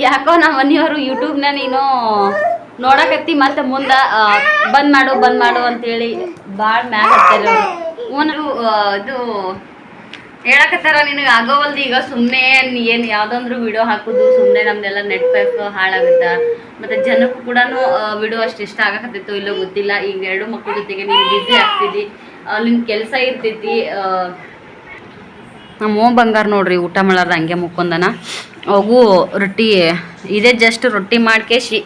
ಯಾಕೋ ನಮ್ಮ ಮನೆಯವರು ಯೂಟ್ಯೂಬ್ನ ನೀನು ನೋಡಕತ್ತಿ ಮತ್ತೆ ಮುಂದೆ ಬಂದ್ ಮಾಡು ಬಂದ್ ಮಾಡು ಅಂತೇಳಿ ಭಾಳ ಮ್ಯಾಗ ಹತ್ತಾರ ಓನರು ಇದು ಹೇಳಕತ್ತಾರ ನಿನಗೆ ಆಗೋವಲ್ದು ಈಗ ಸುಮ್ಮನೆ ಏನು ಯಾವ್ದಂದ್ರು ವಿಡಿಯೋ ಹಾಕೋದು ಸುಮ್ಮನೆ ನಮ್ದೆಲ್ಲ ನೆಟ್ ಪ್ಯಾಕ್ ಹಾಳಾಗುತ್ತ? ಮತ್ತು ಜನಕ್ಕೂ ಕೂಡ ವಿಡಿಯೋ ಅಷ್ಟು ಇಷ್ಟ ಆಗಕತ್ತಿತ್ತು, ಇಲ್ಲೋ ಗೊತ್ತಿಲ್ಲ. ಈಗ ಎರಡು ಮಕ್ಕಳ ಜೊತೆಗೆ ನೀನು ಬ್ಯುಸಿ ಆಗ್ತಿದ್ದಿ ನಿನ್ನ ಕೆಲಸ ಇರ್ತೈತಿ ನಮ್ಮ ಓ ಬಂಗಾರ ನೋಡ್ರಿ, ಊಟ ಮಾಡಾರ್ದ ಹಂಗೆ ಮುಕ್ಕೊಂದನ ಅವು ರೊಟ್ಟಿ. ಇದೇ ಜಸ್ಟ್ ರೊಟ್ಟಿ ಮಾಡ್ಕೇಶಿ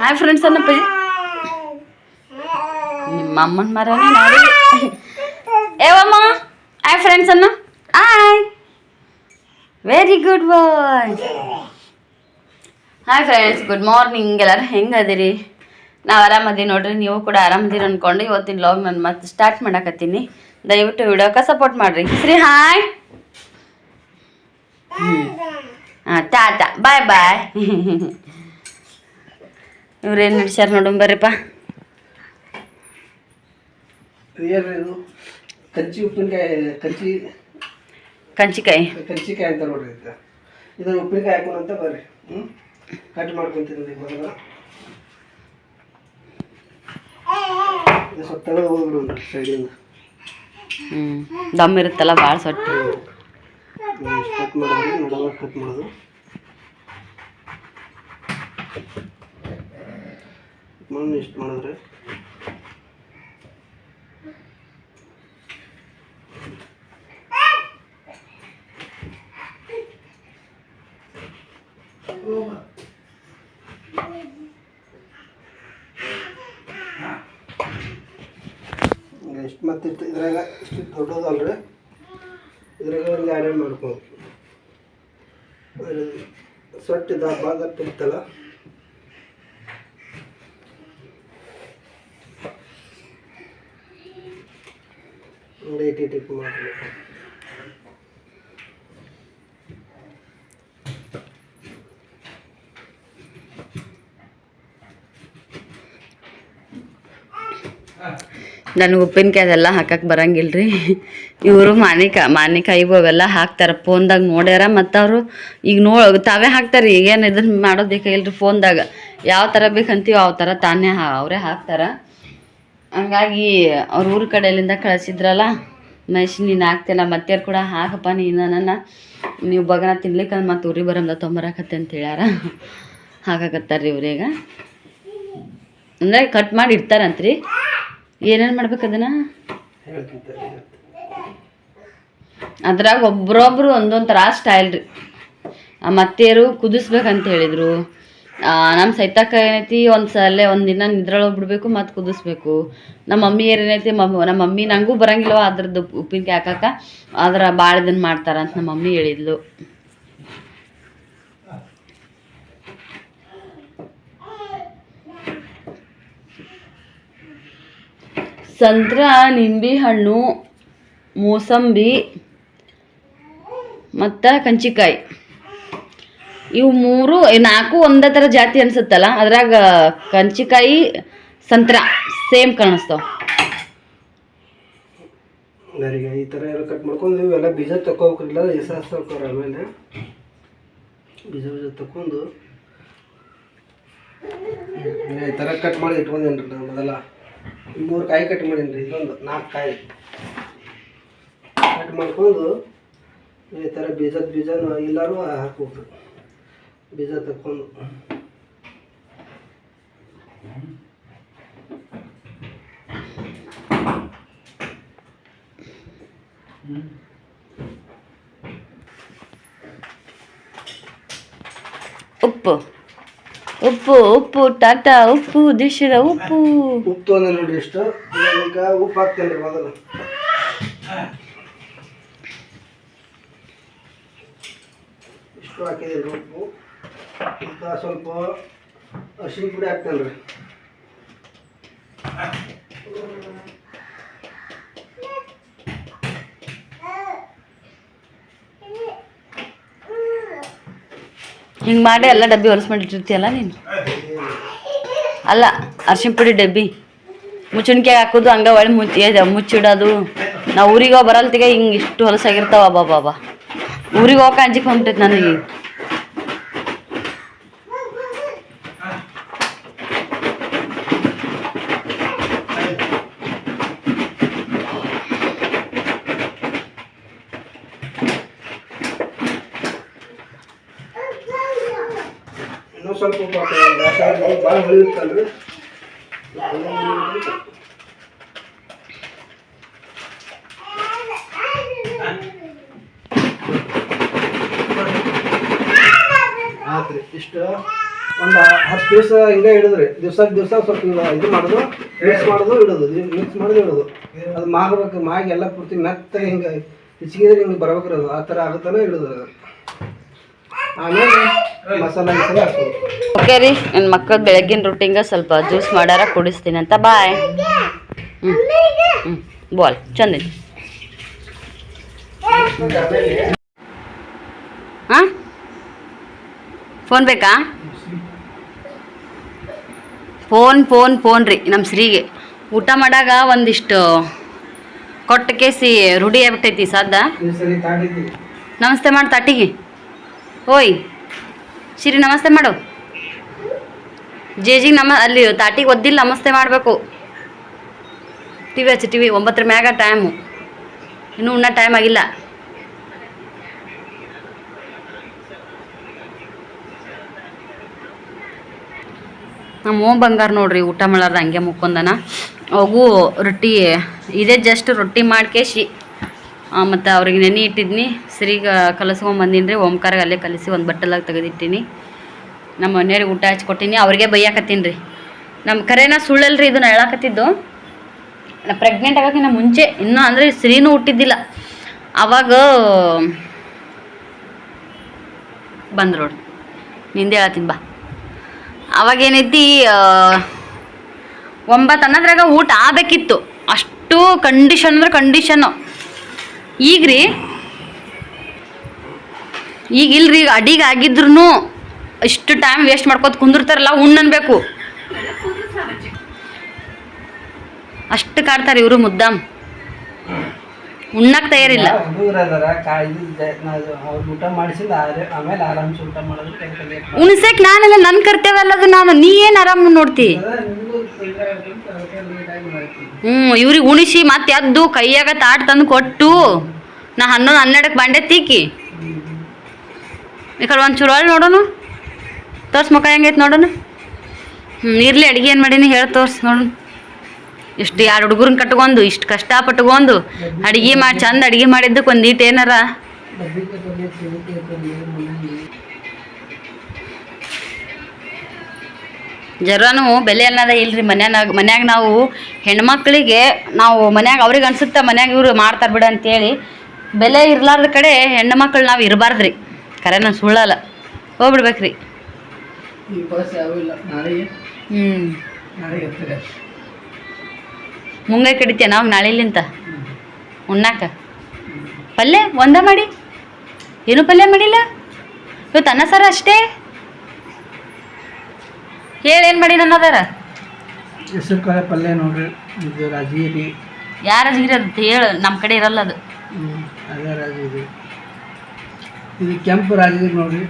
ಹಾಯ್ ಫ್ರೆಂಡ್ಸ್ ಅನ್ನಪ್ಪ ನಿಮ್ಮ ಅಮ್ಮನ ಮರನೇ ನೋಡಿ. ಏವಮ್ಮ ಹಾಯ್ ಫ್ರೆಂಡ್ಸ್ ಅನ್ನ. Hi very good boy hi friends good morning ಎಲ್ಲರೂ ಹೆಂಗದಿರಿ? ನಾವು ಆರಾಮದಿ ನೋಡ್ರಿ ನೀವು ಕೂಡ ಆರಾಮದಿರಿ ಅಂದ್ಕೊಂಡು ಇವತ್ತಿನ ಲವ್ ನಾನು ಮತ್ತೆ ಸ್ಟಾರ್ಟ್ ಮಾಡಕತ್ತೀನಿ. ದಯವಿಟ್ಟು ವಿಡಿಯೋಕ್ಕೆ ಸಪೋರ್ಟ್ ಮಾಡಿರಿ. ಶ್ರೀ ಹಾಯ್ ಹಾಂ ಟಾಟಾ ಬಾಯ್ ಬಾಯ್ ಇವ್ರೇನು ನಡ್ಸ್ಯಾರ ನೋಡೋಣ ಬರ್ರಿಪ್ಪ ಕಂಚಿ ಉಪ್ಪಿನಕಾಯಿ ಕಂಚಿ. ಕಂಚಿಕಾಯಿ. ಕಂಚಿಕಾಯಿ ಅಂತ ನೋಡ್ರಿ ಇದು. ಉಪ್ಪಿನಕಾಯಿ ಹಾಕೋಣ ಅಂತ ಬರ್ರಿ. ಹ್ಞೂ ಕಟ್ ಮಾಡ್ಕೊಂತೀನಿ ಮೊದಲು ಸ್ವಲ್ಪ ತೆಗೆದು ಹೋಗ್ಬಿಡು ಸೈಡಿಂದ ಹ್ಞೂ ದಮ್ ಇರುತ್ತಲ್ಲ ಭಾಳ ಸೊಟ್ಟಿ ಕಟ್ ಮಾಡೋದು ಕಟ್ ಮಾಡೋದು. ಮಣ್ಣು ಇಷ್ಟು ಮಾಡಿದ್ರೆ? ಎಷ್ಟು ಮತ್ತೆ ಇಷ್ಟು ಇದ್ರಾಗ ಇಷ್ಟು ದೊಡ್ಡದಲ್ರಿ ಇದ್ರಾಗ ಒಂದು ಆ್ಯಡ್ ಮಾಡ್ಕೊಂಡು ಸೊಟ್ಟಿದ ಭಾಗ ಇರ್ತಲ್ಲ ಒಂದು ಏಟ್ ಏಟ್ ಏಟ್ ಮಾಡ್ಬೇಕು ನನಗೆ ಉಪ್ಪಿನಕಾಯಿ ಅದೆಲ್ಲ ಹಾಕಕ್ಕೆ ಬರಂಗಿಲ್ರಿ. ಇವರು ಮಾನಿಕಾಯಿ ಮಾನಿಕಾಯಿ ಅವೆಲ್ಲ ಹಾಕ್ತಾರೆ ಫೋನ್ದಾಗ ನೋಡ್ಯಾರ ಮತ್ತು ಅವರು ಈಗ ನೋ ತಾವೇ ಹಾಕ್ತಾರೆ, ಈಗೇನು ಇದನ್ನು ಮಾಡೋದು ಬೇಕಾಗಿಲ್ರಿ ಫೋನ್ದಾಗ. ಯಾವ ಥರ ಬೇಕಂತೀವಿ ಯಾವ ಥರ ತಾನೇ ಅವರೇ ಹಾಕ್ತಾರೆ. ಹಂಗಾಗಿ ಅವ್ರ ಊರ ಕಡೆಯಿಂದ ಕಳಿಸಿದ್ರಲ್ಲ ಮಹೇಶ್ ನೀನು ಹಾಕ್ತಿಲ್ಲ ಮತ್ತೆ ಕೂಡ ಹಾಕಪ್ಪ ನೀನು, ನನ್ನ. ನೀವು ಬಗನ ತಿನ್ಲಿಕ್ಕೆ ಮತ್ತು ಊರಿಗೆ ಬರಂದ ತೊಂಬರಾಕತ್ತೆ ಅಂತ ಹೇಳ್ಯಾರ. ಹಾಕಾಕತ್ತಾರ್ರಿ ಇವ್ರೀಗ ಅಂದರೆ ಕಟ್ ಮಾಡಿ ಇಡ್ತಾರಂತ್ರಿ. ಏನೇನು ಮಾಡ್ಬೇಕು ಅದನ್ನ. ಅದ್ರಾಗ ಒಬ್ರೊಬ್ರು ಒಂದೊಂದು ಥರ ಸ್ಟೈಲ್ ರೀ. ಆ ಮತ್ತೆಯರು ಕುದಿಸ್ಬೇಕಂತ ಹೇಳಿದ್ರು. ನಮ್ಮ ಸೈತಕ್ಕ ಏನೈತಿ ಒಂದು ಸಲ ಒಂದು ದಿನ ನಿದ್ರೊಳಗೆ ಬಿಡಬೇಕು ಮತ್ತು ಕುದಿಸ್ಬೇಕು. ನಮ್ಮ ಮಮ್ಮಿ ಏನೈತಿ ಮಮ್ಮ ನಮ್ಮ ಮಮ್ಮಿ ನನಗೂ ಬರಂಗಿಲ್ಲವ ಅದ್ರದ್ದು ಉಪ್ಪಿನಕಾಯಿ ಹಾಕಕ್ಕೆ ಆದ್ರೆ ಭಾಳ ಇದನ್ನು ಮಾಡ್ತಾರಂತ ನಮ್ಮ ಮಮ್ಮಿ ಹೇಳಿದ್ಲು. ಸಂತ್ರ ನಿಂಬೆ ಹಣ್ಣು, ಮೂಸಂಬಿ ಮತ್ತು ಕಂಚಿಕಾಯಿ. ಇವು ಮೂರು ನಾಲ್ಕು ಒಂದೇ ಥರ ಜಾತಿ ಅನ್ಸುತ್ತಲ್ಲ, ಅದ್ರಾಗ ಕಂಚಿಕಾಯಿ, ಸಂತ್ರ ಸೇಮ್ ಕಾಣಿಸ್ತಾವ. ನನಗೆ ಈ ಥರ ಎಲ್ಲ ಕಟ್ ಮಾಡ್ಕೊಂಡು ಇವೆಲ್ಲ ಬೀಜ ತಗೋಬೇಕಿಲ್ಲ ಹೆಸರು ತಗೋರ ಆಮೇಲೆ. ಬೀಜ ಬೀಜ ತಕೊಂಡು ಈ ಥರ ಕಟ್ ಮಾಡಿ ಇಟ್ಕೊಂಡೇನ್ರಿ ನಾನು ಮೊದಲ. ಮೂರು ಕಾಯಿ ಕಟ್ ಮಾಡೀನಿ ರೀ ಇದೊಂದು ನಾಲ್ಕು ಕಾಯಿ. ಕಟ್ ಮಾಡ್ಕೊಂಡು ಈ ಥರ ಬೀಜದ ಬೀಜನ ಎಲ್ಲರೂ ಹಾಕ್ಬೇಕು. ಬೀಜ ತಕ್ಕೊಂಡು. ಉಪ್ಪು. ಉಪ್ಪು ಉಪ್ಪು, ಟಾಟಾ, ಉಪ್ಪು, ದೇಶದ ಉಪ್ಪು. ಉಪ್ಪು ತೊಗೊಂಡೆ ನೋಡ್ರಿ ಇಷ್ಟು ಈಗ ಉಪ್ಪು ಹಾಕ್ತೇನೆ ರೀ ಮೊದಲು. ಇಷ್ಟು ಹಾಕಿದ್ದೀನಿ ಉಪ್ಪು. ಈಗ ಸ್ವಲ್ಪ ಅರಿಶಿನ ಪುಡಿ ಹಾಕ್ತೇನೆ ರೀ. ಹಿಂಗೆ ಮಾಡಿ ಎಲ್ಲ ಡಬ್ಬಿ ಹೊಲಸು ಮಾಡಿಟ್ಟಿರ್ತೀಯಲ್ಲ ನೀನು? ಅಲ್ಲ ಅರ್ಶಿನ ಪುಡಿ ಡಬ್ಬಿ. ಮುಚ್ಚಣಿಕೆ ಹಾಕೋದು, ಹಂಗ ಒಳ್ಳೆ ಮುಚ್ಚಿ ಮುಚ್ಚಿಡೋದು. ನಾವು ಊರಿಗೆ ಬರಲ್ತಿಗೆ ಹಿಂಗೆ ಇಷ್ಟು ಹೊಲಸಾಗಿರ್ತಾವ ಬಾಬಾ ಊರಿಗೆ ಹೋಗಕ್ಕೆ ಅಂಜಿಕೆ ಹೊಂಟೈತೆ ನನಗೆ ಇನ್ನೂ ಸ್ವಲ್ಪ ಉಪ್ಪು ಹಾಕ್ಬೇಕು. ಹೊಳಿಯುತ್ತಲ್ರಿ ಆತ್ರಿ, ಇಷ್ಟು. ಒಂದು ಹತ್ತು ದಿವಸ ಹಿಂಗೆ ಇಡಿದ್ರಿ. ದಿವ್ಸ ದಿವಸ ಸ್ವಲ್ಪ ಇದು ಮಾಡೋದು ಮಿಕ್ಸ್ ಮಾಡೋದು, ಇಡೋದು. ಮಿಕ್ಸ್ ಮಾಡೋದು, ಇಡೋದು. ಅದು ಮಾಗಬೇಕು, ಮಾಗಿ ಎಲ್ಲ ಪೂರ್ತಿ ಮೆತ್ತಗೆ ಹಿಂಗೆ ಹಿಚ್ಕಿದ್ರೆ ಹಿಂಗೆ ಬರ್ಬೇಕ್ರಿ ಅದು. ಆ ಥರ ಆಗುತ್ತಾನೆ ಇಡೋದು ಅದು. ಆಮೇಲೆ ಮಸಾಲ ಗಿಸಾಲ ಹಾಕೋದು ಓಕೆ ರೀ ನನ್ನ ಮಕ್ಕಳು ಬೆಳಗ್ಗಿನ ರೊಟ್ಟಿಂಗ ಸ್ವಲ್ಪ ಜ್ಯೂಸ್ ಮಾಡ್ಯಾರ ಕುಡಿಸ್ತೀನಿ ಅಂತ. ಬಾಯ್ ಹ್ಞೂ ಹ್ಞೂ ಬಾಲ್ ಚಂದ ಹಾಂ? ಫೋನ್ ಬೇಕಾ? ಫೋನ್ ಫೋನ್ ಫೋನ್ ರೀ ನಮ್ಮ ಶ್ರೀಗೆ. ಊಟ ಮಾಡಾಗ ಒಂದಿಷ್ಟು ಕೊಟ್ಟ ಕೇಸಿ ರೂಢಿ ಆಗ್ಬಿಟ್ಟೈತಿ ತಾಡಿದ್ವಿ ನಮಸ್ತೆ ಮಾಡಿ ತಟ್ಟಿಗೆ ಓಯ್ ಶಿರಿ, ನಮಸ್ತೆ ಮಾಡು. ಜೇಜಿಗೆ ನಮ, ಅಲ್ಲಿ ತಾಟಿಗೆ ಒದ್ದಿಲ್ಲ, ನಮಸ್ತೆ ಮಾಡಬೇಕು. ಟಿ ವಿ ಹಚ್ಚಿ ಟಿ ವಿ ಒಂಬತ್ತರ ಮ್ಯಾಗ ಟೈಮು ಇನ್ನೂ ಉಣ್ಣ ಟೈಮ್ ಆಗಿಲ್ಲ. ನಮ್ಮ ಓ ಬಂಗಾರ ನೋಡ್ರಿ, ಊಟ ಮಾಡಾರ್ದ ಹಂಗೆ ಮುಕ್ಕೊಂದನ ಅವು ರೊಟ್ಟಿ, ಇದೇ ಜಸ್ಟ್ ರೊಟ್ಟಿ ಮಾಡ್ಕೇಸಿ ಮತ್ತು ಅವ್ರಿಗೆ ನೆನೆ ಇಟ್ಟಿದ್ನಿ. ಸರಿಗೆ ಕಲಸ್ಕೊಂಬಂದಿನಿ ರೀ ಓಂಕಾರಾಗ ಅಲ್ಲೇ ಕಲಿಸಿ ಒಂದು ಬಟ್ಟಲಾಗ ತೆಗೆದಿಟ್ಟಿನಿ. ನಮ್ಮ ಮನೆಯವ್ರಿಗೆ ಊಟ ಹಚ್ಕೊಟ್ಟಿನಿ ಅವ್ರಿಗೆ ಬೈಯಾಕತ್ತೀನಿ ರೀ. ನಮ್ಮ ಕರೆನ ಸುಳ್ಳಲ್ಲ ರೀ ಇದನ್ನ ಹೇಳಾಕತ್ತಿದ್ದು. ನಾ ಪ್ರೆಗ್ನೆಂಟ್ ಆಗೋಕ್ಕಿಂತ ಮುಂಚೆ, ಇನ್ನೂ ಅಂದರೆ ಸ್ತ್ರೀನೂ ಹುಟ್ಟಿದ್ದಿಲ್ಲ. ಅವಾಗ ಬಂದ್ರು ನೋಡಿ, ನಿಂದೆ ಹೇಳತ್ತೀನಿ ಬಾ. ಅವಾಗ ಏನೈತಿ ಒಂಬತ್ತು ಅನ್ನೋದ್ರಾಗ ಊಟ ಆಗಬೇಕಿತ್ತು. ಅಷ್ಟು ಕಂಡೀಷನ್ ಅಂದ್ರೆ ಕಂಡೀಷನ್ನು ಈಗ ರೀ ಈಗ ಇಲ್ರಿ ಈಗ ಅಡಿಗೆ ಆಗಿದ್ರು ಇಷ್ಟು ಟೈಮ್ ವೇಸ್ಟ್ ಮಾಡ್ಕೋತ ಕುಂದಿರ್ತಾರಲ್ಲ ಅನ್ಬೇಕು. ಅಷ್ಟು ಕಾಡ್ತಾರೆ ಇವರು ಮುದ್ದಾಮ್. ಉಣ್ಣಕ್ಕೆ ತಯಾರಿಲ್ಲ. ಉಣ್ಸಕ್ ನಾನೆಲ್ಲ ನನ್ನ ಕರ್ತವ್ಯ ಅಲ್ಲದು ನಾನು ನೀ ಏನು ಆರಾಮ್ ನೋಡ್ತಿ? ಹ್ಞೂ ಇವ್ರಿಗೆ ಉಣಿಸಿ ಮತ್ತೆ ಎದ್ದು ಕೈಯಾಗ ತಾಟ್ ತಂದು ಕೊಟ್ಟು ನಾ ಹನ್ನೊಂದು ಹನ್ನೆರಡಕ್ಕೆ ಬಂಡೆ ತೀಕಿ. ಈ ಕಡೆ ಒಂಚೂರು ಒಳ್ಳೆ ನೋಡೋಣ. ತೋರ್ಸ್ ಮುಖ ಹೆಂಗೈತೆ ನೋಡೋಣ. ಹ್ಞೂ ಇರಲಿ, ಅಡುಗೆ ಏನು ಮಾಡೀನಿ ಹೇಳಿ ತೋರ್ಸ್ ನೋಡೋಣ. ಇಷ್ಟು ಎರಡು ಹುಡುಗರನ್ನ ಕಟ್ಕೊಂಡು ಇಷ್ಟು ಕಷ್ಟ ಪಟ್ಕೊಂಡು ಅಡುಗೆ ಮಾಡಿ ಚಂದ ಅಡುಗೆ ಮಾಡಿದ್ದಕ್ಕೆ ಒಂದು ಏನಾರ? ಜರನು ಬೆಲೆ ಅನ್ನೋದ ಇಲ್ರಿ. ಮನ್ಯಾಗ ಮನ್ಯಾಗ ನಾವು ಹೆಣ್ಮಕ್ಳಿಗೆ ನಾವು ಮನ್ಯಾಗ ಅವ್ರಿಗೆ ಅನ್ಸುತ್ತೆ ಮನ್ಯಾಗ ಇವರು ಮಾಡ್ತಾರೆ ಬಿಡ ಅಂತೇಳಿ ಬೆಲೆ ಇರ್ಲಾರ್ದ ಕಡೆ ಹೆಣ್ಣು ಮಕ್ಳು ನಾವು ಇರಬಾರ್ದ್ರಿ. ಕರೆ ನಾನು ಸುಳ್ಳಲ್ಲ. ಹೋಗ್ಬಿಡ್ಬೇಕ್ರಿ. ಹ್ಞೂ ಮುಂಗೈ ಕಡಿತೀಯ ನಾವು ನಾಳೆಲಿಂತ ಉಣ್ಣಾಕ. ಪಲ್ಯ ಒಂದ ಮಾಡಿ. ಏನು ಪಲ್ಯ ಮಾಡಿಲ್ಲ? ಇವತ್ತು ಅನ್ನ ಸಾರ ಅಷ್ಟೇ? ಹೇಳಿ ಏನು ಮಾಡಿ ಅದಾರ ಹೆಸರು ಕಾಳೆ ಪಲ್ಯ ನೋಡ್ರಿ ಇದು ರಾಜಗಿರಿ ಯಾರ ಅಂತ ಹೇಳು ನಮ್ಮ ಕಡೆ ಇರಲ್ಲ ಅದು. ಹ್ಮ್, ಅದೇ ರಾಜಗಿರಿ ಇದು ಕೆಂಪು ರಾಜಗಿರಿ ನೋಡ್ರಿ.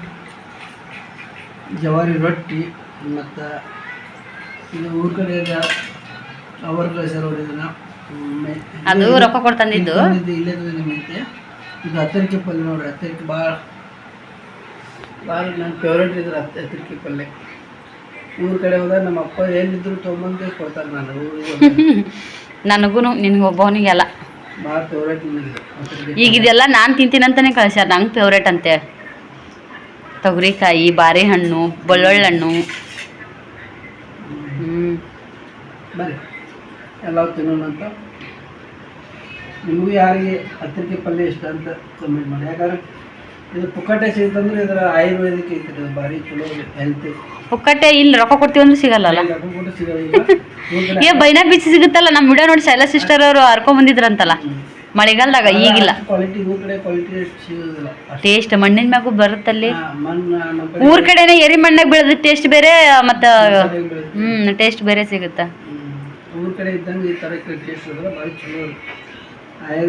ಜವಾರಿ ರೊಟ್ಟಿ ಮತ್ತು ಇದು ಊರ ಕಡೆ ಅವರ್ ಹೆಸರು ಇದನ್ನ. ಹ್ಮ್, ಅದು ರೊಕ್ಕ ಕೊಟ್ಟು ತಂದಿದ್ದು? ಇದು ಇಲ್ಲೇ ನಿಮ್ಮಂತೆ. ಇದು ಹತ್ತರಿಕೆ ಪಲ್ಯ ನೋಡ್ರಿ ಹತ್ತರಿಕೆ ಭಾಳ ಭಾಳ ನನ್ನ ಫೇವ್ರೇಟ್ ಇದ್ರೆ ಹತ್ತ ಹತ್ತರಿಕೆ ಪಲ್ಯ. ಊರ ಕಡೆ ಹೋದಾಗ ನಮ್ಮ ಅಪ್ಪ ಏನಿದ್ರು ತೊಗೊಂಬಂದು ಕೊಡ್ತಾರೆ ನಾನು ನನಗೂ ನಿನಗೆ ಒಬ್ಬವನಿಗೆಲ್ಲ. ಭಾಳ ಫೇವ್ರೇಟ್ ನನಗೆ ಈಗ ಇದೆಲ್ಲ ನಾನು ತಿಂತೀನಂತಾನೆ ಕಳ್ಸ್ಯಾರ ನಂಗೆ ಫೇವ್ರೇಟ್ ಅಂತೆ. ತೊಗರಿಕಾಯಿ ಬಾರೆಹಣ್ಣು ಬೆಳ್ಳುಳ್ಳಿ ಹ್ಞೂ ಬರ್ರಿ ಎಲ್ಲ ತಿನ್ನೋಣಂತ ನಿಮಗೂ ಯಾರಿಗೆ ಹತ್ತರಿಕೆ ಪಲ್ಯ ಇಷ್ಟ ಅಂತ ಕಮೆಂಟ್ ಮಾಡಿ. ಯಾಕಂದ್ರೆ ಇದು ಪುಕ್ಕಟೆ ಸಿಗುತ್ತಂದ್ರೆ ಇದರ ಆಯುರ್ವೇದಿಕ್ ಐತಿ ಇದು ಭಾರಿ ಚಲೋ ಹೆಲ್ತ್ ಒಕ್ಕಟ್ಟೆ ಇಲ್ಲಿ ರೊಕ್ಕ ಕೊಡ್ತೀವಿ ಅಂದ್ರೆ ಸಿಗಲ್ಲಲ್ಲ? ಸಿಗೋದಿಲ್ಲ. ಏ ಬೈನಾ ಬೀಚ್ ಸಿಗುತ್ತಲ್ಲ ನಮ್ಮ ವಿಡಿಯೋ ನೋಡಿ ಶೈಲಾ ಸಿಸ್ಟರ್ ಅವರು ಹರ್ಕೊಂಡ್ ಬಂದಿದ್ರಂತಲ್ಲ. ಮಳೆಗಾಲದಾಗ ಈಗಿಲ್ಲ. ಕ್ವಾಲಿಟಿ ಊರ್ ಕಡೆ ಕ್ವಾಲಿಟಿ ಸಿಗೋದಿಲ್ಲ ಟೇಸ್ಟ್ ಮಣ್ಣಿನ ಮ್ಯಾಗು ಬರುತ್ತಲ್ಲಿ. ಕಡೆ ಊರ್ ಕಡೆನೆ ಎರಿ ಮಣ್ಣಾಗ ಬೆಳೆದ ಟೇಸ್ಟ್ ಬೇರೆ ಮತ್ತ ಹ್ಮ್ ಟೇಸ್ಟ್ ಬೇರೆ ಸಿಗುತ್ತೆ. ಊರ್ ಕಡೆ ಇದ್ದಂಗೆ ಈ ತರ ಟೇಸ್ಟ್ ಭಾರಿ ಚಲೋ ಆಯ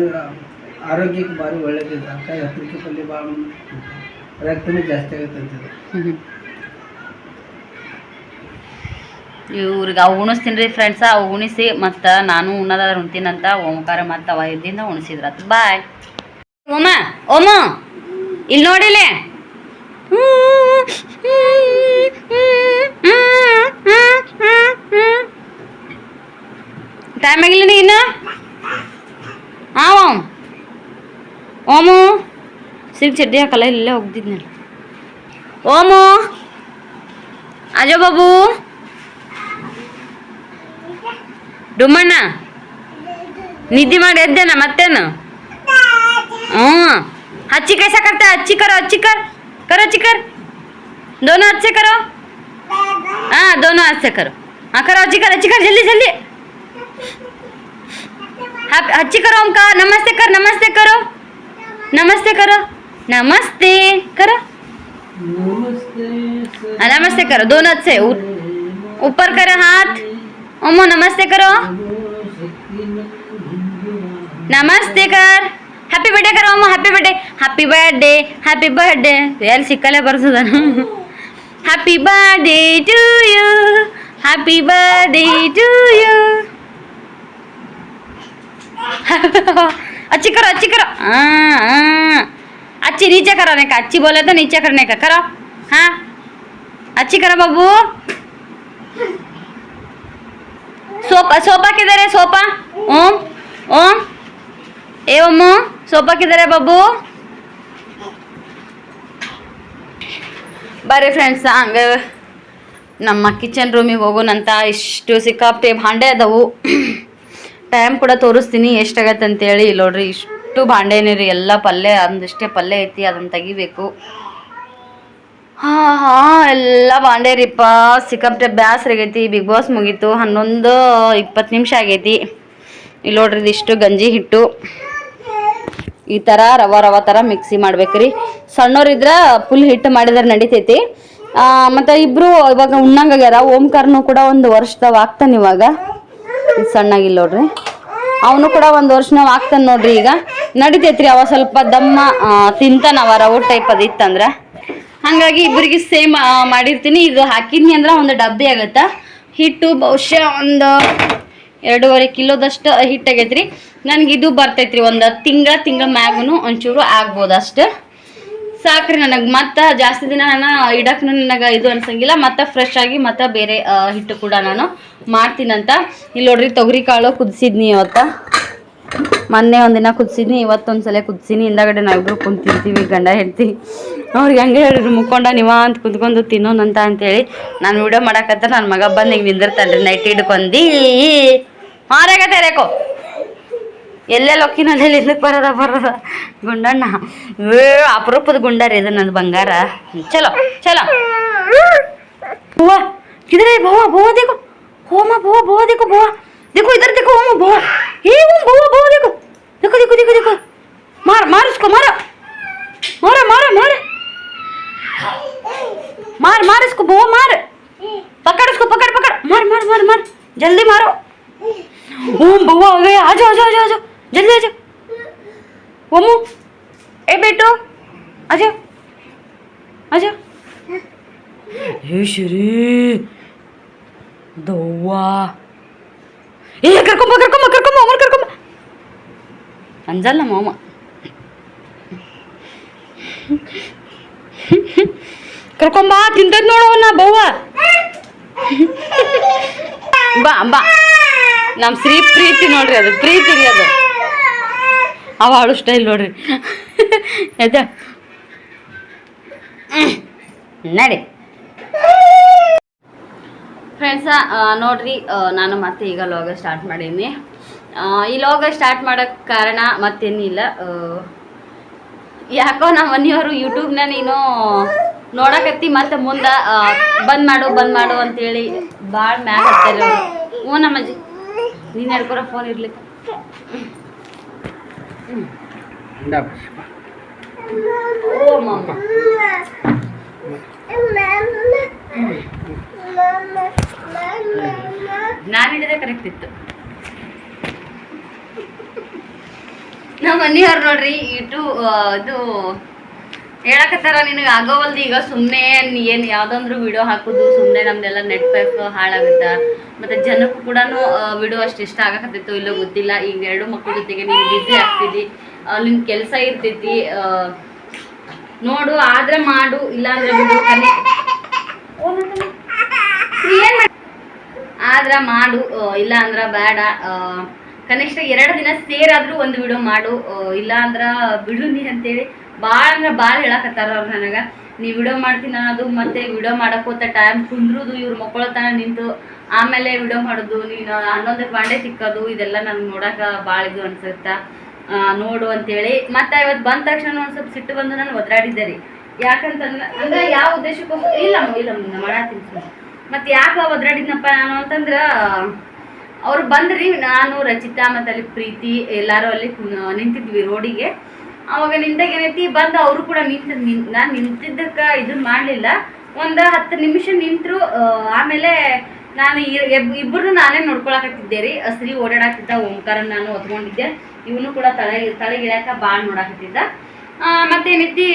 ಆರೋಗ್ಯಕ್ಕೆ ಭಾರಿ ಒಳ್ಳೇದಿದೆ ಅಂತ ಹತ್ತರಿಕೆ ಪಲ್ಯ ಭಾಳ ರಕ್ತನೂ ಜಾಸ್ತಿ ಆಗುತ್ತೆ ಅಂತಿದೆ. ಇವ್ರಿಗೆ ಅವು ಉಣಿಸ್ತೀನಿ ಫ್ರೆಂಡ್ಸ್ ಅವು ಉಣಿಸಿ ಮತ್ತು ನಾನು ಉಣ್ಣದಾದ್ರೆ ಉಣ್ತೀನಂತ ಓಂಕಾರ ಮತ್ತು ಅವ ಇದ್ದಿಂದ ಉಣಿಸಿದ್ರತ್ ಬಾಯ್ ಓಮ ಓಮ ಇಲ್ಲಿ. ನೋಡಿಲೆ ಟೈಮ್ ಆಗಿಲ್ಲ ಇನ್ನು? ಹಾಂ ಓಮ್ ಓಮು ಸಿಗ್ ಚಡ್ಡಿ ಹಾಕಲ್ಲ ಇಲ್ಲೇ ಹೋಗ್ದಿದ್ನ ಓಮು ಅಜೋ ಬಾಬು ಡುಮ್ಮಣ್ಣ ನಿದ್ದೆ ಮಾಡಿ ಎದ್ದೇನ ಮತ್ತೇನು ಹ್ಞೂ ಹಚ್ಚಿ कैसा करता है अच्छी करो अच्छी कर करो अच्छी कर दोनों हाथ से करो हाँ दोनों हाथ से करो हाँ करो अच्छी कर अच्छी कर जल्दी जल्दी हाँ अच्छी करो ओमकार नमस्ते कर नमस्ते करो नमस्ते करो। नमस्ते करो। हाँ, नमस्ते करो दोनों से ऊपर। करो हाथ। ओमो, नमस्ते करो। नमस्ते कर। हैप्पी बर्थडे करो, ओमो happy birthday happy birthday happy birthday यार सिक्कल परसों happy birthday to you happy birthday to you अच्छी करो अच्छी करो हाँ हाँ अच्छी नीचे करो नहीं का अच्छी बोले तो नीचे करने का करो हाँ अच्छी करो बाबू सोफा सोफा किधर है सोफा ओम ओम ए ओमो सोफा किधर है बाबू ಬರ್ರಿ ಫ್ರೆಂಡ್ಸ್ ಹಂಗೆ ನಮ್ಮ ಕಿಚನ್ ರೂಮಿಗೆ ಹೋಗೋಣಂತ ಇಷ್ಟು ಸಿಕ್ಕಾಪಟ್ಟೆ ಭಾಂಡೆ ಅದಾವು ಟೈಮ್ ಕೂಡ ತೋರಿಸ್ತೀನಿ ಎಷ್ಟಾಗತ್ತೆ ಅಂತೇಳಿ ನೋಡ್ರಿ ಇಷ್ಟು ಭಾಂಡೆನೇ ರೀ, ಎಲ್ಲ ಪಲ್ಯ ಅಂದಷ್ಟೇ ಪಲ್ಯ ಐತಿ, ಅದನ್ನು ತೆಗಿಬೇಕು. ಹಾಂ ಹಾಂ, ಎಲ್ಲ ಬಾಂಡೆ ರೀಪ್ಪ ಬ್ಯಾಸ್ರ ಆಗೈತಿ, ಬಿಗ್ ಬಾಸ್ ಮುಗೀತು, ಹನ್ನೊಂದು ಇಪ್ಪತ್ತು ನಿಮಿಷ ಆಗೈತಿ. ಇಲ್ಲಿ ನೋಡ್ರಿ ಇದಿಷ್ಟು ಗಂಜಿ ಹಿಟ್ಟು. ಈ ಥರ ರವ ರವ ಥರ ಮಿಕ್ಸಿ ಮಾಡ್ಬೇಕ್ರಿ. ಸಣ್ಣವ್ರಿದ್ರ ಫುಲ್ ಹಿಟ್ಟು ಮಾಡಿದ್ರೆ ನಡಿತೈತಿ. ಮತ್ತು ಇಬ್ಬರು ಇವಾಗ ಉಣ್ಣಂಗಾಗ್ಯಾರ, ಓಂಕಾರನು ಕೂಡ ಒಂದು ವರ್ಷದಾಗ ಆಗ್ತಾನೆ ಇವಾಗ. ಇದ್ ಸಣ್ಣಗಿಲ್ಲ ನೋಡ್ರಿ. ಅವನು ಕೂಡ ಒಂದು ವರ್ಷ ನಾವು ಆಗ್ತಾನೆ ನೋಡ್ರಿ ಈಗ. ನಡಿತೈತ್ರಿ ಅವ ಸ್ವಲ್ಪ ದಮ್ಮ ತಿಂತಾನವ ರವು ಟೈಪ್ ಅದು ಇತ್ತಂದ್ರೆ. ಹಾಗಾಗಿ ಇಬ್ಬರಿಗೆ ಸೇಮ್ ಮಾಡಿರ್ತೀನಿ. ಇದು ಹಾಕಿದ್ನಿ ಅಂದ್ರೆ ಒಂದು ಡಬ್ಬಿ ಆಗತ್ತ. ಹಿಟ್ಟು ಬಹುಶಃ ಒಂದು ಎರಡೂವರೆ ಕಿಲೋದಷ್ಟು ಹಿಟ್ಟಾಗೈತ್ರಿ ನನಗೆ ಇದು ಬರ್ತೈತ್ರಿ ಒಂದು ತಿಂಗಳ ತಿಂಗಳ ಮ್ಯಾಗೂ ಒಂಚೂರು ಆಗ್ಬೋದು ಅಷ್ಟು ಸಾಕ್ರಿ ನನಗೆ, ಮತ್ತೆ ಜಾಸ್ತಿ ದಿನ ನಾನು ಇಡಕ್ಕೆ ನನಗೆ ಇದು ಅನ್ಸಂಗಿಲ್ಲ, ಮತ್ತೆ ಫ್ರೆಶ್ ಆಗಿ ಮತ್ತೆ ಬೇರೆ ಹಿಟ್ಟು ಕೂಡ ನಾನು ಮಾಡ್ತೀನಂತ. ಇಲ್ಲಿ ನೋಡ್ರಿ ತೊಗರಿ ಕಾಳು ಕುದಿಸಿದ್ನಿ ಇವತ್ತ. ಮೊನ್ನೆ ಒಂದಿನ ಕುದಿಸಿದ್ನಿ, ಇವತ್ತೊಂದ್ಸಲ ಕುದಿಸಿನಿ. ಹಿಂದಾಗಡೆ ನಾವಿಬ್ರು ಕುಂತಿರ್ತೀವಿ, ಗಂಡ, ಹೆಂಡ್ತಿ. ಅವ್ರಿಗೆ ಹಂಗೆ ಹೇಳಿದ್ರು ಮುಕ್ಕೊಂಡ ನೀವ ಅಂತ ಕುತ್ಕೊಂಡು ತಿನ್ನೋನಂತ ಅಂತೇಳಿ. ನಾನು ವಿಡಿಯೋ ಮಾಡಕತ್ತ ನನ್ನ ಮಗ ಬಂದು ಹಿಂಗೆ ನಿಂದಿರ್ತಾನ್ರಿ ನೈಟ್ ಹಿಡ್ಕೊಂಡಿ. ಹಾರಾಗತ್ತೆ ರೇಕೋ ಎಲ್ಲೆಲ್ಲಿ ಹೊಕ್ಕಿನ ಅಲ್ಲೆಲ್ಲಿ ಇದಕ್ಕೆ ಬರೋದ ಬರೋದ? ಗುಂಡಣ್ಣ. ಏ, ಅಪರೂಪದ ಗುಂಡಾರ ಇದು ನನ್ನ ಬಂಗಾರ. ಚಲೋ ಚಲೋ. ಭೂವ ಇದ್ರೆ ಭೂವ ಭೂವ ದೇಕು. ಹೋಮ ಭೂವ ಭೂವ ದೇಕು ಭೂವ ದೇಕು, ಇದ್ರ ದೇಕು, ಹೋಮ ಭೂವ ಏ ಓಂ ಭೂವ ಬೋ ದೇಕು. ದೇಕು ದೇಕು ದೇಕು ದೇಕು. ಮಾರ, ಮಾರಿಸ್ಕೋ, ಮಾರ. ಮಾರ ಮಾರ ಮಾರ. ಮಾರ, ಮಾರಿಸ್ಕೋ ಭೂವ ಮಾರ. ಪಕಡಿಸ್ಕೋ, ಪಕಡ್ ಪಕಡ್. ಮಾರ ಮಾರ ಮಾರ ಮಾರ. ಜಲ್ದಿ ಮಾರೋ. ಓಂ ಭೂವ ಆ ಆಜೋ ಆಜೋ ಆಜೋ ಆಜೋ. જલ્દી આજો ઓમુ એ બેટો આજો આજો હે શ્રી દોવા ಏ, ಕರ್ಕೊಂಬ ಕರ್ಕೊಂಬ ಕರ್ಕೊಂಬ ಅಮಲ್ ಕರ್ಕೊಂಬ. ಅಂಜಲ್ಲ ಮಾಮ ಕರ್ಕೊಂಬ ತಿಂತದ್ ನೋಡವನ್ನ ಬವ್ವ. ಬಾ ಬಾ. ನಮ್ಮ ಶ್ರೀ ಪ್ರೀತಿ ನೋಡ್ರಿ ಅದು ಪ್ರೀತಿ ರೀ ಅದು. ಅವ ಆಳು ಸ್ಟೈಲ್ ನೋಡ್ರಿ. ಎದ್ದ. ನಡಿ. ಫ್ರೆಂಡ್ಸ ನೋಡ್ರಿ ನಾನು ಮತ್ತೆ ಈಗ ಲಾಗ ಸ್ಟಾರ್ಟ್ ಮಾಡೀನಿ. ಆ, ಈ ಲಾಗ ಸ್ಟಾರ್ಟ್ ಮಾಡೋಕ್ಕೆ ಕಾರಣ ಮತ್ತೇನಿಲ್ಲ. ಯಾಕೋ ನಮ್ಮ ಮನೆಯವರು ಯೂಟ್ಯೂಬ್ನ ನೀನು ನೋಡಕತ್ತಿ ಮತ್ತೆ ಮುಂದೆ ಬಂದ್ ಮಾಡು ಬಂದ್ ಮಾಡು ಅಂತೇಳಿ ಭಾಳ ಮ್ಯಾಗ ಹ್ಞೂ ನಮ್ಮಜ್ಜಿ ನೀನು ಹೇಳ್ಕೊರ ಫೋನ್ ಇರ್ಲಿಕ್ಕೆ ಇಂದ ಪುಷ್ಪ ಓ ಮಮ್ಮ ನಾನು ಹಿಡಿದ್ರೆ ಕರೆಕ್ಟ್ ಇತ್ತು. ನಮ್ಮ ಮನೆಯವ್ರು ನೋಡ್ರಿ ಇಟ್ಟು ಇದು ಹೇಳಕತ್ತಾರ ನಿನಗೆ ಆಗೋವಲ್ದು ಈಗ ಸುಮ್ಮನೆ ಏನು ಯಾವ್ದಂದ್ರು ವಿಡಿಯೋ ಹಾಕೋದು ಸುಮ್ಮನೆ ನಮ್ದೆಲ್ಲ ನೆಟ್ ಪ್ಯಾಕ್ ಹಾಳಾಗುತ್ತಾ. ಮತ್ತೆ ಜನಕ್ಕೂ ಕೂಡ ವಿಡಿಯೋ ಅಷ್ಟು ಇಷ್ಟ ಆಗಕತ್ತಿತ್ತು, ಇಲ್ಲೋ ಗೊತ್ತಿಲ್ಲ. ಈಗ ಎರಡು ಮಕ್ಕಳ ಜೊತೆಗೆ ನೀನು ಬ್ಯುಸಿ ಆಗ್ತಿದ್ದಿ. ನಿನ್ನ ಕೆಲಸ ಇರ್ತೈತಿ ನೋಡು, ಆದ್ರೆ ಮಾಡು ಬಿಡು ಕನೆ ಏನ್ ಮಾಡ್- ಆದ್ರ ಮಾಡು ಇಲ್ಲ ಅಂದ್ರ ಬೇಡ ಕನಿಷ್ಠ ಎರಡು ದಿನ ಸೇರಾದ್ರೂ ಒಂದು ವಿಡಿಯೋ ಮಾಡು ಇಲ್ಲ ಅಂದ್ರ ಬಿಡು ನೀ ಅಂತೇಳಿ ಭಾಳ ಅಂದ್ರೆ ಭಾಳ ಹೇಳಕತ್ತಾರ ಅವ್ರು ನನಗೆ. ನೀ ವಿಡಿಯೋ ಮಾಡ್ತೀನಿ ಅನ್ನೋದು ಮತ್ತೆ ವಿಡಿಯೋ ಮಾಡಕ್ಕೋತ ಟೈಮ್ ಕುಂದ್ರುದು ಇವ್ರ ಮಕ್ಕಳತನ ನಿಂತು ಆಮೇಲೆ ವಿಡಿಯೋ ಮಾಡೋದು ನೀನು ಹನ್ನೊಂದಕ್ಕೆ ಬಾಂಡೆ ತಿಕ್ಕೋದು ಇದೆಲ್ಲ ನನ್ಗೆ ನೋಡಕ ಭಾಳ ಇದು ಅನ್ಸುತ್ತ. ನೋಡು ಅಂತೇಳಿ. ಮತ್ತೆ ಇವತ್ತು ಬಂದ ತಕ್ಷಣ ಒಂದು ಸ್ವಲ್ಪ ಸಿಟ್ಟು ಬಂದು ನಾನು ಒದ್ರಾಡಿದ್ದೆ ರೀ. ಯಾಕಂತಂದ್ರೆ ಅಂದ್ರೆ ಯಾವ ಉದ್ದೇಶಕ್ಕೂ ಇಲ್ಲ ಇಲ್ಲ ಮಾಡತ್ತೀನಿ ಸುಮ್ನೆ. ಮತ್ತೆ ಯಾಕೆ ಒದ್ರಾಡಿದ್ನಪ್ಪ ನಾನು ಅಂತಂದ್ರ, ಅವ್ರು ಬಂದ್ರಿ, ನಾನು ರಚಿತಾ ಮತ್ತೆ ಅಲ್ಲಿ ಪ್ರೀತಿ ಎಲ್ಲಾರು ಅಲ್ಲಿ ನಿಂತಿದ್ವಿ ರೋಡಿಗೆ. ಅವಾಗ ನಿಂತಾಗ ಏನೈತಿ ಬಂದು ಅವರು ಕೂಡ ನಿಂತ ನಾನು ನಿಂತಿದ್ದಕ್ಕ ಇದನ್ನ ಮಾಡಲಿಲ್ಲ. ಒಂದು ಹತ್ತು ನಿಮಿಷ ನಿಂತರು ಆಮೇಲೆ ನಾನು ಇಬ್ಬರು ನಾನೇ ನೋಡ್ಕೊಳಕತ್ತಿದ್ದೆ ರೀ ಹಸ್ರಿ ಓಡಾಡಕತ್ತಿದ್ದ ಓಂಕಾರ ನಾನು ಹೊತ್ಕೊಂಡಿದ್ದೆ. ಇವನು ಕೂಡ ತಲೆ ತಲೆಗಿಳಕ ಭಾಳ ನೋಡಾಕತ್ತಿದ್ದ. ಮತ್ತೇನೈತಿ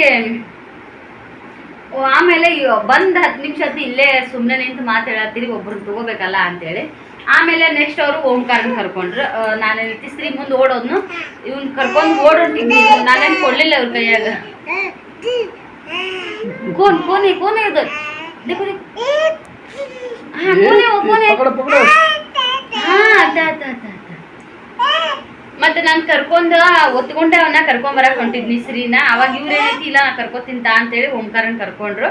ಆಮೇಲೆ ಬಂದು ಹತ್ತು ನಿಮಿಷ ಇಲ್ಲೇ ಸುಮ್ಮನೆ ನಿಂತು ಮಾತಾಡತ್ತೀರಿ ಒಬ್ರನ್ನ ತಗೋಬೇಕಲ್ಲ ಅಂತೇಳಿ. ಆಮೇಲೆ ನೆಕ್ಸ್ಟ್ ಅವರು ಓಂಕಾರನ್ ಕರ್ಕೊಂಡ್ರು. ನಾನು ತಿಸ್ರಿ ಮುಂದೆ ಓಡೋದ್ನು. ಇವ್ನ ಕರ್ಕೊಂಡು ಓಡೋಟಿದ್ವಿ ನಾನೇನು ಕೊಡ್ಲಿಲ್ಲ ಅವ್ರ ಕೈಯಾಗ. ಕೋನಿ ಕೋನೆ ಕೋನೆ ಹಾ ಕೋನೆ ಮತ್ತೆ ನಾನು ಕರ್ಕೊಂಡ ಒತ್ಕೊಂಡೆ ಅವನ್ನ ಕರ್ಕೊಂಡ್ ಬರಕ್ ಹೊಂಟಿದ್ನಿ ಶ್ರೀನ. ಅವಾಗ ಇವ್ರ ಇಲ್ಲ, ನಾ ಕರ್ಕೊತಿಂತ ತಾ, ಅಂತೇಳಿ ಓಂಕಾರನ್ ಕರ್ಕೊಂಡ್ರು.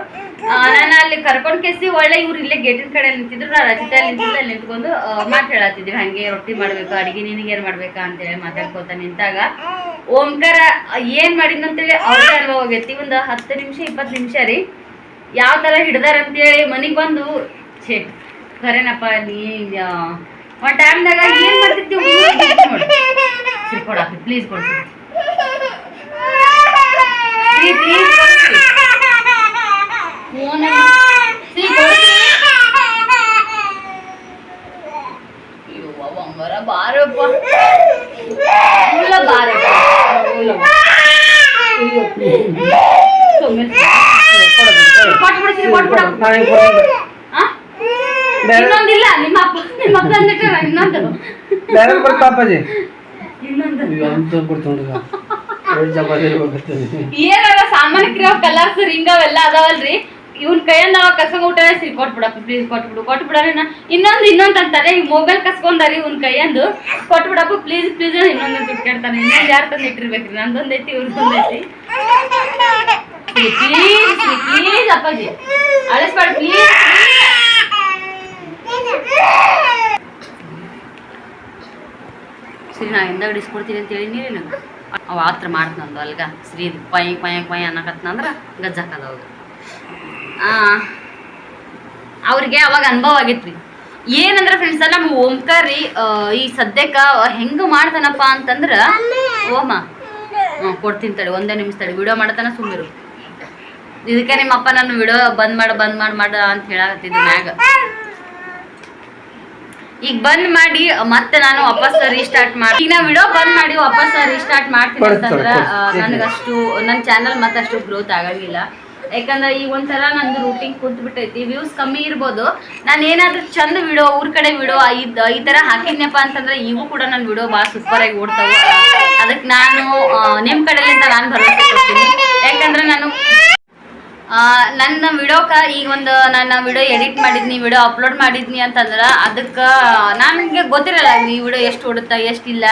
ನಾನು ಅಲ್ಲಿ ಕರ್ಕೊಂಡ್ ಕೇಸಿ, ಒಳ್ಳೆ ಇವ್ರು ಇಲ್ಲೇ ಗೇಟಿನ ಕಡೆ ನಿಂತಿದ್ರು. ನಾ ರಜಿತ ನಿಂತಿದ್ದೆ ಅಲ್ಲಿ ನಿಂತ್ಕೊಂಡು ಮಾತು ಹೇಳತ್ತಿದ್ವಿ ಹಂಗೆ ರೊಟ್ಟಿ ಮಾಡ್ಬೇಕು? ಅಡಿಗೆ ನಿನಗೆ ಏನ್ ಮಾಡ್ಬೇಕಾ? ಅಂತೇಳಿ ಮಾತಾಡ್ಕೋತ ನಿಂತಾಗ, ಓಂಕಾರ ಏನ್ ಮಾಡಿದ್ನಂತೇಳಿ ಅವ್ರದೇ ಅನುಭವ ಆಗೈತಿ. ಒಂದು ಹತ್ತು ನಿಮಿಷ, ಇಪ್ಪತ್ತು ನಿಮಿಷ ರೀ. ಯಾವ ತರ ಹಿಡ್ದಾರ ಅಂತೇಳಿ ಮನಿಗ್ ಬಂದು, ಛೇ, ಖರೇನಪ್ಪ, ನೀ ಆ, ಒಂದ್ ಟೈಮ್ದಾಗ ಏನ್ ಮಾಡ್ತಿದ್ದಿ ನೋಡಿ. ಸರಿ ಕೊಡಾಕಿ ಪ್ಲೀಸ್ ಕೊಡ್ಸಿ ಪ್ಲೀಸ್ ಕೊಡ್ಸಿ ಫೋನ್ ಶ್ರೀ ಕೊಡ್ಸಿ ಅಯ್ಯೋ ಬಂಗಾರ ಬಾರಪ್ಪ. ಇಲ್ಲ ಬಾರಪ್ಪ ಇಲ್ಲ. ಬಾ. ಸುಮ್ನೆ ಕೊಟ್ಬಿಡು ಶ್ರೀ ಕೊಟ್ಬಿಡು ನಾನು ಹಿಂಗ್ ಕೊಡ್ತೀನಿ. ಆ? ಇನ್ನೊಂದಿಲ್ಲ ನಿಮ್ಮ ಅಪ್ಪ ನಿಮ್ಮ ಅಪ್ಪ ಅಂದಿಟ್ಟಾರ ಇನ್ನೊಂದು. ಬೇರೆ ಬರ್ತಾ ಅಪ್ಪಾಜಿ ಇನ್ನೊಂದು. ಅಂತ ಹೋಗುತ್ತೆ ಕಲರ್ಸ್ ರಿಂಗ್ ಅವೆಲ್ಲ ಅದಾವಲ್ರಿ? ಇವ್ನ ಕೈಯಿಂದ ಅವ ಕಸಂಗ ಊಟ ಸಿರಿ ಕೊಟ್ಬಿಡಪ್ಪ ಪ್ಲೀಸ್ ಕೊಟ್ಬಿಡು ಕೊಟ್ಬಿಡರಿ ನಾ ಇನ್ನೊಂದು ಇನ್ನೊಂದು ಅಂತಾರೆ. ಈಗ ಮೊಬೈಲ್ ಕಸ್ಕೊಂಡಾರಿ ಇವ್ನ ಕೈಯಂದು ಕೊಟ್ಬಿಡಪ್ಪ ಪ್ಲೀಸ್ ಪ್ಲೀಸ್ ಇನ್ನೊಂದು ದುಡ್ಡು ಕೇಳ್ತಾನೆ ಇನ್ನೊಂದು ಯಾರು ತಂದು ಇಟ್ಟಿರ್ಬೇಕ್ರಿ? ನಂದೊಂದು ಐತಿ ಇವ್ರದ್ದೊಂದು ಐತಿ. ಪ್ಲೀಸ್ ಪ್ಲೀಸ್ ಅಪ್ಪಾಜಿ. ಅಳಿಸ್ಬೇಡ ಪ್ಲೀಸ್ ಸರಿ ನಾ ಎಂದಾಗ ಇಸ್ಕೊಡ್ತೀನಿ ಅಂತ ಹೇಳಿ ನೀನು ಅವ ಆತ್ರ ಮಾಡ್ತಂದು ಅಲ್ಗ. ಶ್ರೀ ಪಾಯ್ ಪಾಯ್ ಪೈ ಅನ್ನಕತ್ನಂದ್ರ ಗಜ್ಜಾಕದ ಆ, ಅವ್ರಿಗೆ ಅವಾಗ ಅನುಭವ ಆಗೈತ್ರಿ. ಏನಂದ್ರ ಫ್ರೆಂಡ್ಸ್ ನಮ್ಮ ಓಂಕಾರ ರೀ ಈ ಸದ್ಯಕ್ಕ ಹೆಂಗ ಮಾಡ್ತಾನಪ್ಪ ಅಂತಂದ್ರ, ಓಮ. ಕೊಡ್ತೀನಿ ತಡಿ, ಒಂದೇ ನಿಮಿಷ ತಡಿ, ವಿಡಿಯೋ ಮಾಡ್ತಾನ ಸುಮ್ಮಿರು ಇದಕ್ಕೆ ನಿಮ್ಮಪ್ಪ ನಾನು ವಿಡಿಯೋ ಬಂದ್ ಮಾಡ, ಬಂದ್ ಮಾಡ್, ಮಾಡ ಅಂತ ಹೇಳಕತ್ತಿದ್ದು ಮ್ಯಾಗ. ಈಗ ಬಂದ್ ಮಾಡಿ ಮತ್ತೆ ನಾನು ವಾಪಸ್ ರೀಸ್ಟಾರ್ಟ್ ಮಾಡಿ ಈಗ ನಾ ವಿಡಿಯೋ ಬಂದ್ ಮಾಡಿ ವಾಪಸ್ ರೀಸ್ಟಾರ್ಟ್ ಮಾಡ್ತೀನಿ ಅಂತಂದ್ರೆ ನನಗಷ್ಟು ನನ್ನ ಚಾನಲ್ ಮತ್ತಷ್ಟು ಗ್ರೋತ್ ಆಗಂಗಿಲ್ಲ. ಯಾಕಂದ್ರೆ ಈಗ ಒಂಥರ ನಂದು ರೂಟಿಂಗ್ ಕೂತ್ ಬಿಟ್ಟೈತಿ ವ್ಯೂಸ್ ಕಮ್ಮಿ ಇರ್ಬೋದು. ನಾನು ಏನಾದ್ರೂ ಚಂದ ವಿಡಿಯೋ ಊರ್ ಕಡೆ ವಿಡಿಯೋ ಈ ತರ ಹಾಕಿದ್ನಪ್ಪ ಅಂತಂದ್ರೆ ಇವು ಕೂಡ ನನ್ನ ವಿಡಿಯೋ ಭಾಳ ಸೂಪರ್ ಆಗಿ ಓಡ್ತಾವೆ. ಅದಕ್ಕೆ ನಾನು ನಿಮ್ ಕಡೆಲಿಂದ ನಾನು ಭರವಸೆ ಕೊಡ್ತೀನಿ. ಯಾಕಂದ್ರೆ ನಾನು ನನ್ನ ವಿಡಿಯೋಕ ಈಗ ಒಂದು ನನ್ನ ವಿಡಿಯೋ ಎಡಿಟ್ ಮಾಡಿದ್ನಿ, ವಿಡಿಯೋ ಅಪ್ಲೋಡ್ ಮಾಡಿದ್ನಿ ಅಂತಂದ್ರೆ ಅದಕ್ಕೆ ನನಗೆ ಗೊತ್ತಿರಲ್ಲ ಈ ವಿಡಿಯೋ ಎಷ್ಟು ಓಡುತ್ತಾ ಎಷ್ಟಿಲ್ಲ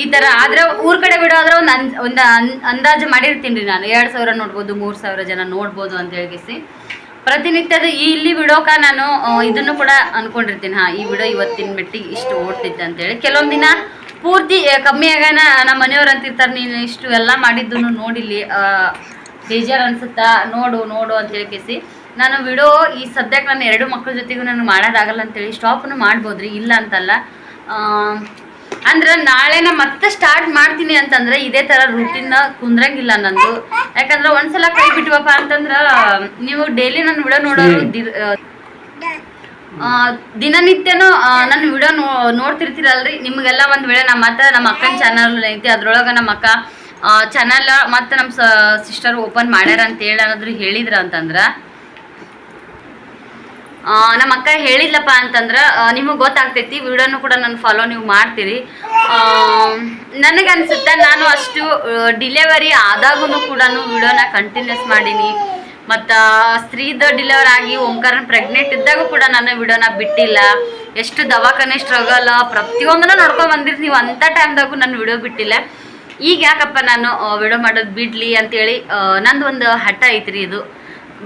ಈ ಥರ ಆದ್ರೆ ಊರ ಕಡೆ ವಿಡಿಯೋ ಆದ್ರೆ ಒಂದು ಒಂದು ಅಂದಾಜು ಮಾಡಿರ್ತೀನಿ ರೀ ನಾನು. ಎರಡು ಸಾವಿರ ನೋಡ್ಬೋದು, ಮೂರು ಸಾವಿರ ಜನ ನೋಡ್ಬೋದು ಅಂತ ಹೇಳಿಸಿ ಪ್ರತಿನಿತ್ಯದ ಈ ಇಲ್ಲಿ ವಿಡಿಯೋಕ ನಾನು ಇದನ್ನು ಕೂಡ ಅಂದ್ಕೊಂಡಿರ್ತೀನಿ ಹಾಂ, ಈ ವಿಡಿಯೋ ಇವತ್ತಿನ ಮೆಟ್ಟಿಗೆ ಇಷ್ಟು ಓಡ್ತೈತೆ ಅಂತೇಳಿ ಕೆಲವೊಂದು ದಿನ ಪೂರ್ತಿ ಕಮ್ಮಿ ಆಗಾನ ನಮ್ಮ ಮನೆಯವ್ರು ಅಂತಿರ್ತಾರೆ, ನೀನು ಇಷ್ಟು ಎಲ್ಲ ಮಾಡಿದ್ದನ್ನು ನೋಡಿಲ್ಲಿ ಬೇಜಾರು ಅನ್ಸುತ್ತಾ? ನೋಡು ನೋಡು ಅಂತ ಹೇಳ್ಕೇಸಿ ನಾನು ವಿಡೋ ಈ ಸದ್ಯಕ್ಕೆ ನಾನು ಎರಡು ಮಕ್ಕಳ ಜೊತೆಗೂ ನಾನು ಮಾಡೋದಾಗಲ್ಲ ಅಂತೇಳಿ ಸ್ಟಾಪನ್ನು ಮಾಡ್ಬೋದ್ರಿ? ಇಲ್ಲ ಅಂತಲ್ಲ. ಅಂದ್ರೆ ನಾಳೆ ನಾ ಮತ್ತೆ ಸ್ಟಾರ್ಟ್ ಮಾಡ್ತೀನಿ ಅಂತಂದ್ರೆ ಇದೇ ತರ ರೂಟೀನ್ ಕುಂದ್ರಂಗಿಲ್ಲ ನಂದು. ಯಾಕಂದ್ರೆ ಒಂದ್ಸಲ ಕೈ ಬಿಟ್ವಪ್ಪ ಅಂತಂದ್ರ ನೀವು ಡೈಲಿ ನನ್ನ ವಿಡಿಯೋ ನೋಡೋರು ದಿನನಿತ್ಯನೂ ನನ್ನ ವಿಡಿಯೋ ನೋಡ್ತಿರ್ತೀರಲ್ರಿ? ನಿಮಗೆಲ್ಲ ಒಂದ್ ವೇಳೆ ನಮ್ಮ ಮತ್ತೆ ನಮ್ಮ ಅಕ್ಕನ ಚಾನಲ್ ಐತಿ ಅದ್ರೊಳಗ ನಮ್ಮ ಅಕ್ಕ ಚಾನಲ್ ಮತ್ತೆ ನಮ್ಮ ಸಿಸ್ಟರ್ ಓಪನ್ ಮಾಡ್ಯಾರ ಅಂತ ಹೇಳಿ ಏನಾದ್ರು ಹೇಳಿದ್ರ ಅಂತಂದ್ರೆ? ನಮ್ಮ ಅಕ್ಕ ಹೇಳಿದ್ಲಪ್ಪ ಅಂತಂದ್ರೆ ನಿಮಗೆ ಗೊತ್ತಾಗ್ತೈತಿ, ವಿಡಿಯೋನು ಕೂಡ ನಾನು ಫಾಲೋ ನೀವು ಮಾಡ್ತೀರಿ. ನನಗೆ ಅನ್ಸುತ್ತೆ ನಾನು ಅಷ್ಟು ಡಿಲೆವರಿ ಆದಾಗೂ ಕೂಡ ವಿಡಿಯೋನ ಕಂಟಿನ್ಯೂಸ್ ಮಾಡೀನಿ. ಮತ್ತು ಸ್ತ್ರೀದ ಡಿಲೆವರ್ ಆಗಿ ಓಂಕಾರನ್ ಪ್ರೆಗ್ನೆಂಟ್ ಇದ್ದಾಗ ಕೂಡ ನಾನು ವಿಡಿಯೋನ ಬಿಟ್ಟಿಲ್ಲ. ಎಷ್ಟು ದವಾಖಾನೆ ಸ್ಟ್ರಗಲ್ ಪ್ರತಿಯೊಂದನ್ನು ನೋಡ್ಕೊಂಡ್ ಬಂದಿರಿ ನೀವು ಅಂಥ ಟೈಮ್ದಾಗೂ ನಾನು ವಿಡಿಯೋ ಬಿಟ್ಟಿಲ್ಲ. ಈಗ ಯಾಕಪ್ಪ ನಾನು ವಿಡಿಯೋ ಮಾಡೋದು ಬಿಡ್ಲಿ ಅಂತೇಳಿ ನಂದು ಒಂದು ಹಠ ಐತ್ರಿ ಇದು.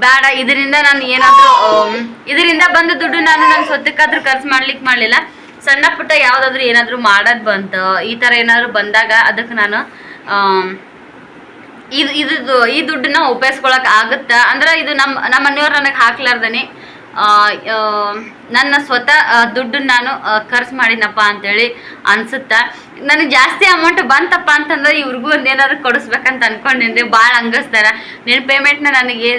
ಬೇಡ ಇದರಿಂದ ನಾನು ಏನಾದರೂ ಇದರಿಂದ ಬಂದ ದುಡ್ಡು ನಾನು ನನ್ನ ಸ್ವತ್ತಕ್ಕಾದ್ರೂ ಖರ್ಚು ಮಾಡ್ಲಿಕ್ಕೆ ಮಾಡಲಿಲ್ಲ. ಸಣ್ಣ ಪುಟ್ಟ ಯಾವುದಾದ್ರೂ ಏನಾದರೂ ಮಾಡೋದು ಬಂತು. ಈ ಥರ ಏನಾದರೂ ಬಂದಾಗ ಅದಕ್ಕೆ ನಾನು ಇದು ಇದು ಈ ದುಡ್ಡನ್ನ ಉಪಯೋಗಿಸ್ಕೊಳಕ್ ಆಗುತ್ತಾ? ಅಂದ್ರೆ ಇದು ನಮ್ಮ ನಮ್ಮ ಮನೆಯವ್ರು ನನಗೆ ನನ್ನ ಸ್ವತಃ ದುಡ್ಡನ್ನ ನಾನು ಖರ್ಚು ಮಾಡಿನಪ್ಪ ಅಂತೇಳಿ ಅನ್ಸುತ್ತಾ? ನನಗೆ ಜಾಸ್ತಿ ಅಮೌಂಟ್ ಬಂತಪ್ಪ ಅಂತಂದ್ರೆ ಇವ್ರಿಗೂ ಒಂದೇನಾದ್ರು ಕೊಡಿಸ್ಬೇಕಂತ ಅನ್ಕೊಂಡಿದ್ದೆ. ಭಾಳ ಹಂಗಸ್ತಾರ ನಿನ್ನ ಪೇಮೆಂಟ್ನ ನನಗೆ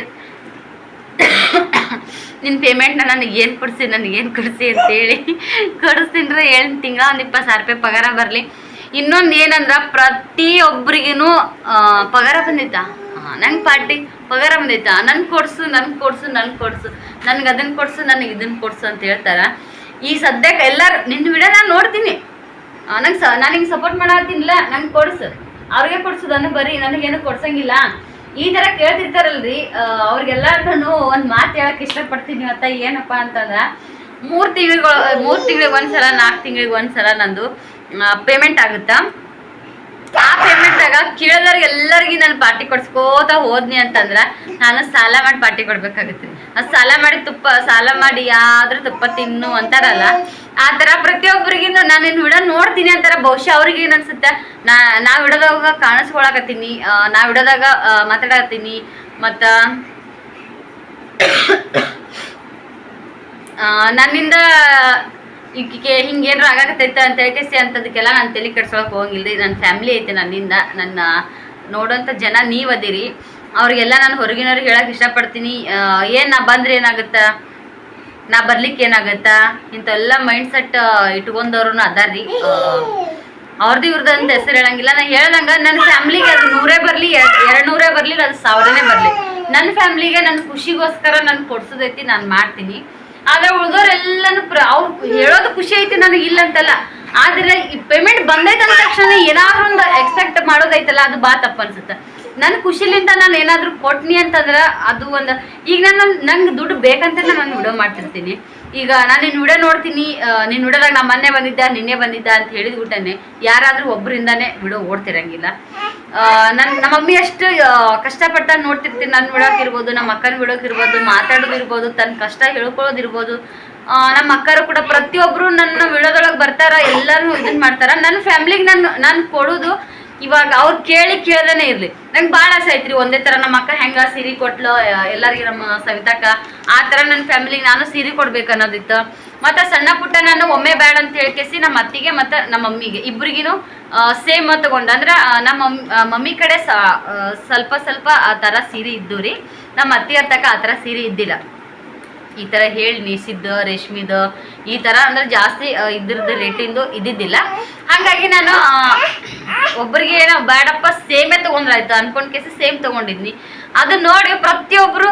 ನಿನ್ನ ಪೇಮೆಂಟ್ನ ನನಗೆ ಏನು ಕೊಡಿಸಿ, ನನಗೆ ಏನು ಕೊಡಿಸಿ ಅಂತೇಳಿ ಕೊಡಿಸ್ತೀನಿ ಏಳು ತಿಂಗಳ ಒಂದು ಇಪ್ಪತ್ತು ಸಾವಿರ ರೂಪಾಯಿ ಪಗಾರ ಬರಲಿ. ಇನ್ನೊಂದು ಏನಂದ್ರೆ ಪ್ರತಿಯೊಬ್ಬರಿಗೂ ಪಗಾರ ಬಂದಿತ್ತ? ನಂಗೆ ಪಾರ್ಟಿ. ಪಗಾರ ಬಂದೈತಾ. ನನ್ಗೆ ಕೊಡ್ಸು ನನ್ಗೆ ಕೊಡ್ಸು ನನ್ಗೆ ಕೊಡ್ಸು. ನನ್ಗೆ ಅದನ್ನ ಕೊಡ್ಸು, ನನಗೆ ಇದನ್ನ ಕೊಡ್ಸು ಅಂತ ಹೇಳ್ತಾರ. ಈ ಸದ್ಯಕ್ಕೆ ಎಲ್ಲರೂ ನಿನ್ನ ವಿಡಿಯೋ ನಾನು ನೋಡ್ತೀನಿ. ನಂಗೆ ಸ, ನಾನು ಹಿಂಗೆ ಸಪೋರ್ಟ್ ಮಾಡತ್ತೀನಿಲ್ಲ ನಂಗೆ ಕೊಡ್ಸು. ಅವ್ರಿಗೆ ಕೊಡ್ಸು ಅನ್ನೋ ಬರೀ ನನಗೇನು ಕೊಡ್ಸಂಗಿಲ್ಲ. ಈ ಥರ ಕೇಳ್ತಿರ್ತಾರಲ್ರಿ ಅವ್ರಿಗೆಲ್ಲರೂ ಒಂದು ಮಾತು ಹೇಳಕ್ಕೆ ಇಷ್ಟಪಡ್ತೀನಿ ಅಂತ ಏನಪ್ಪ ಅಂತಂದ್ರೆ, ಮೂರು ತಿಂಗಳಿಗೆ ಮೂರು ತಿಂಗಳಿಗೆ ಒಂದ್ಸಲ ನಾಲ್ಕು ತಿಂಗಳಿಗೆ ಒಂದ್ಸಲ ನಂದು ಪೇಮೆಂಟ್ ಆಗುತ್ತಾ? ಆ ಪೇಮೆಂಟ್ದಾಗ ಕೇಳಿದವ್ರಿಗೆ ಎಲ್ಲರಿಗೂ ನಾನು ಪಾರ್ಟಿ ಕೊಡ್ಸ್ಕೋತ ಹೋದ್ನಿ ಅಂತಂದ್ರ ನಾನು ಸಾಲ ಮಾಡಿ ಪಾರ್ಟಿ ಕೊಡ್ಬೇಕಾಗುತ್ತೆ. ಆ ಸಾಲ ಮಾಡಿ ತುಪ್ಪ ಸಾಲ ಮಾಡಿ ಯಾವ್ದ್ರ ತುಪ್ಪ ತಿನ್ನು ಅಂತಾರಲ್ಲ ಆ ಥರ ಪ್ರತಿಯೊಬ್ಬರಿಗೂ ನಾನು ಇನ್ನು ವಿಡಿಯೋ ನೋಡ್ತೀನಿ ಅಂತಾರ ಬಹುಶಃ ಅವ್ರಿಗೆ ಏನು ಅನ್ಸುತ್ತೆ ನಾ ನಾ ವಿಡಿಯೋದಾಗ ಕಾಣಿಸ್ಕೊಳಕತ್ತೀನಿ ನಾವ್ ನಾ ವಿಡಿಯೋದಾಗ ಮಾತಾಡತ್ತೀನಿ ಮತ್ತು ಆ, ನನ್ನಿಂದ ಹಿಂಗೆ ಏನಾರು ಆಗಾಕತ್ತೈತೆ ಅಂತ ಹೇಳ್ಕೇಸಿ ಅಂಥದಕ್ಕೆಲ್ಲ ನಾನು ತಲೆ ಕೆಡ್ಸ್ಕೊಳಕ್ ಹೋಗಿಲ್ರಿ ನನ್ನ ಫ್ಯಾಮಿಲಿ ಐತೆ ನನ್ನಿಂದ, ನನ್ನ ನೋಡೋಂಥ ಜನ ನೀವು ಅದಿರಿ. ಅವ್ರಿಗೆಲ್ಲ ನಾನು ಹೊರಗಿನವ್ರಿಗೆ ಹೇಳಕ್ ಇಷ್ಟಪಡ್ತೀನಿ. ಏನು ನಾ ಬಂದ್ರೆ ಏನಾಗುತ್ತಾ? ನಾ ಬರ್ಲಿಕ್ಕೆ ಏನಾಗುತ್ತಾ? ಇಂಥವೆಲ್ಲ ಮೈಂಡ್ ಸೆಟ್ ಇಟ್ಕೊಂಡವ್ರು ಅದಾರ್ರಿ. ಅವ್ರದ್ದು ಇವ್ರದ್ದು ಅಂತ ಹೆಸರು ಹೇಳಂಗಿಲ್ಲ. ನಾನು ಹೇಳ್ದಂಗ ನನ್ನ ಫ್ಯಾಮ್ಲಿಗೆ ಅದು ನೂರೇ ಬರಲಿ ಎರಡು ನೂರೇ ಬರಲಿ ಅದು ಸಾವಿರನೇ ಬರಲಿ. ನನ್ನ ಫ್ಯಾಮ್ಲಿಗೆ ನನ್ನ ಖುಷಿಗೋಸ್ಕರ ನಾನು ಕೊಡ್ಸೋದೈತಿ, ನಾನು ಮಾಡ್ತೀನಿ. ಆದ್ರೆ ಉಳ್ದೋರೆಲ್ಲನೂ ಅವ್ರು ಹೇಳೋದು ಖುಷಿ ಐತಿ, ನನಗೆ ಇಲ್ಲ ಅಂತಲ್ಲ. ಆದ್ರೆ ಈ ಪೇಮೆಂಟ್ ಬಂದೈತೆ ಅಂದ ತಕ್ಷಣ ಏನಾದ್ರು ಒಂದು ಎಕ್ಸ್ಪೆಕ್ಟ್ ಮಾಡೋದೈತಲ್ಲ, ಅದು ಬಾ ತಪ್ಪ ಅನ್ಸುತ್ತೆ. ನನ್ನ ಖುಷಿಲಿಂದ ನಾನು ಏನಾದ್ರು ಕೊಟ್ನಿ ಅಂತಂದ್ರೆ ಅದು ಒಂದು ಈಗ ನಾನು ನಂಗೆ ದುಡ್ಡು ಬೇಕಂತ ನಾನು ವಿಡಿಯೋ ಮಾಡ್ತಿರ್ತೀನಿ. ಈಗ ನಾನು ನಿನ್ನ ವಿಡಿಯೋ ನೋಡ್ತೀನಿ ನಿನ್ನ ವಿಡಿಯೋದಾಗ ನಮ್ಮ ಮೊನ್ನೆ ಬಂದಿದ್ದ ನಿನ್ನೆ ಬಂದಿದ್ದ ಅಂತ ಹೇಳಿದ ಊಟನೇ ಯಾರಾದರೂ ಒಬ್ಬರಿಂದಾನೇ ವಿಡಿಯೋ ಓಡ್ತಿರಂಗಿಲ್ಲ. ನನ್ನ ನಮ್ಮ ಮಮ್ಮಿ ಅಷ್ಟು ಆ, ಕಷ್ಟಪಟ್ಟ ನೋಡ್ತಿರ್ತೀನಿ. ನನ್ನ ವಿಡೋಕ್ ಇರ್ಬೋದು ನಮ್ಮ ಅಕ್ಕನ ವಿಡೋಕ್ ಇರ್ಬೋದು ಮಾತಾಡೋದು ಇರ್ಬೋದು ತನ್ನ ಕಷ್ಟ ಹೇಳ್ಕೊಳ್ಳೋದಿರ್ಬೋದು ನಮ್ಮ ಅಕ್ಕರು ಕೂಡ ಪ್ರತಿಯೊಬ್ಬರು ನನ್ನ ವಿಡಿಯೋದೊಳಗೆ ಬರ್ತಾರ ಎಲ್ಲರೂ ಇದನ್ನ ಮಾಡ್ತಾರ. ನನ್ನ ಫ್ಯಾಮ್ಲಿಗೆ ನಾನು ನಾನು ಕೊಡೋದು ಇವಾಗ ಅವ್ರು ಕೇಳಿ ಕೇಳ್ದೇನೆ ಇರ್ಲಿ. ನಂಗೆ ಭಾಳ ಆಸೆ ಐತ್ರಿ ಒಂದೇ ಥರ ನಮ್ಮ ಅಕ್ಕ ಹೆಂಗ ಸೀರೆ ಕೊಟ್ಲು ಎಲ್ಲರಿಗೆ ನಮ್ಮ ಸವಿತಾಕ ಆ ಥರ ನನ್ನ ಫ್ಯಾಮಿಲಿಗೆ ನಾನು ಸೀರೆ ಕೊಡ್ಬೇಕು ಅನ್ನೋದಿತ್ತು. ಮತ್ತು ಸಣ್ಣ ಪುಟ್ಟ ನಾನು ಒಮ್ಮೆ ಬ್ಯಾಡ ಅಂತ ಹೇಳ್ಕೇಸಿ ನಮ್ಮ ಅತ್ತಿಗೆ ಮತ್ತು ನಮ್ಮ ಮಮ್ಮಿಗೆ. ಇಬ್ಬರಿಗೂ ಸೇಮ್ ತಗೊಂಡು. ಅಂದ್ರೆ ನಮ್ಮ ಮಮ್- ಮಮ್ಮಿ ಕಡೆ ಸ್ವಲ್ಪ ಸ್ವಲ್ಪ ಆ ಥರ ಸೀರೆ ಇದ್ದು ರೀ. ನಮ್ಮ ಅತ್ತಿ ತಕ್ಕ ಆ ಥರ ಸೀರೆ ಇದ್ದಿಲ್ಲ. ಈ ಥರ ಹೇಳಿ ನೀಸಿದ್ದು ರೇಷ್ಮಿದು, ಈ ಥರ ಅಂದರೆ ಜಾಸ್ತಿ ಇದ್ರದ್ದು ರೇಟಿಂದು ಇದ್ದಿದ್ದಿಲ್ಲ. ಹಾಗಾಗಿ ನಾನು ಒಬ್ಬರಿಗೆ ಏನೋ ಬೇಡಪ್ಪ, ಸೇಮೇ ತೊಗೊಂಡ್ರಾಯ್ತು. ಅನ್ಕೊಂಡ್ ಕೇಸ ಸೇಮ್ ತೊಗೊಂಡಿದ್ನಿ. ಅದು ನೋಡಿ ಪ್ರತಿಯೊಬ್ಬರು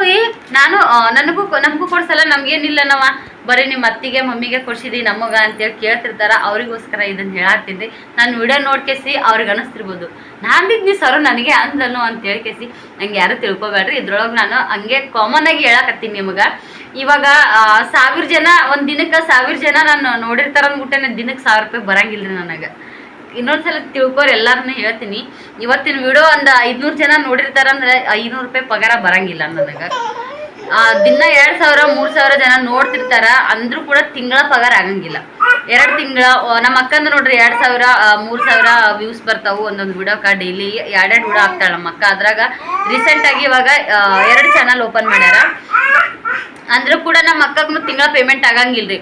ನಾನು ನನಗೂ, ನಮಗೂ ಕೊಡ್ಸಲ್ಲ, ನಮಗೇನಿಲ್ಲ ನಾವ. ಬರೀ ನಿಮ್ಮ ಅತ್ತಿಗೆ, ಮಮ್ಮಿಗೆ ಕೊಡ್ಸಿದಿ, ನಮಗ ಅಂತೇಳಿ ಕೇಳ್ತಿರ್ತಾರ, ಅವ್ರಿಗೋಸ್ಕರ ಇದನ್ನ ಹೇಳಾಕ್ತೀನಿ ನಾನು ವಿಡಿಯೋ ನೋಡ್ಕೇಸಿ ಅವ್ರಿಗೆ ಅನಿಸ್ತಿರ್ಬೋದು. ನಾನಿದ್ನಿ ಸರ್ ನನಗೆ ಅಂದನು ಅಂತ ಹೇಳ್ಕೇಸಿ ನಂಗೆ ಯಾರು ತಿಳ್ಕೊಬೇಡ್ರಿ. ಇದ್ರೊಳಗೆ ನಾನು ಹಂಗೆ ಕಾಮನ್ ಆಗಿ ಹೇಳಕತ್ತೀನಿ ನಿಮಗೆ. ಇವಾಗ ಸಾವಿರ ಜನ, ಒಂದು ದಿನಕ್ಕೆ ಸಾವಿರ ಜನ ನಾನು ನೋಡಿರ್ತಾರ ಅಂದ್ಬಿಟ್ಟೆ ದಿನಕ್ಕೆ ಸಾವಿರ ರೂಪಾಯಿ ಬರಂಗಿಲ್ರಿ ನನಗೆ. ಇನ್ನೊಂದ್ಸಲ ತಿಳ್ಕೊರಿ ಎಲ್ಲಾರನ್ನೂ ಹೇಳ್ತೀನಿ. ಇವತ್ತಿನ ವಿಡಿಯೋ ಒಂದು ಐದ್ನೂರು ಜನ ನೋಡಿರ್ತಾರ ಅಂದ್ರೆ ಐನೂರು ರೂಪಾಯಿ ಪಗಾರ ಬರಂಗಿಲ್ಲ ನನಗೆ. ದಿನ ಎರಡ್ ಸಾವಿರ, ಮೂರ್ ಸಾವಿರ ಜನ ನೋಡ್ತಿರ್ತಾರ, ಅಂದ್ರೂ ಕೂಡ ತಿಂಗಳ ಪಗಾರ ಆಗಂಗಿಲ್ಲ. ಎರಡ್ ತಿಂಗಳ ನಮ್ಮ ಅಕ್ಕಂದು ನೋಡ್ರಿ, ಎರಡ್ ಸಾವಿರ ಮೂರ್ ಸಾವಿರ ವ್ಯೂಸ್ ಬರ್ತಾವು ಒಂದೊಂದು ವಿಡಿಯೋಕ ಡೈಲಿ ಎರಡೆರಡು ವಿಡಿಯೋ ಹಾಕ್ತಾಳ ನಮ್ಮ ಅಕ್ಕ. ಅದ್ರಾಗ ರೀಸೆಂಟ್ ಆಗಿ ಇವಾಗ ಎರಡು ಚಾನಲ್ ಓಪನ್ ಮಾಡ್ಯಾರ. ಅಂದ್ರೂ ಕೂಡ ನಮ್ಮ ಅಕ್ಕಗೂ ತಿಂಗಳ ಪೇಮೆಂಟ್ ಆಗಂಗಿಲ್ರಿ.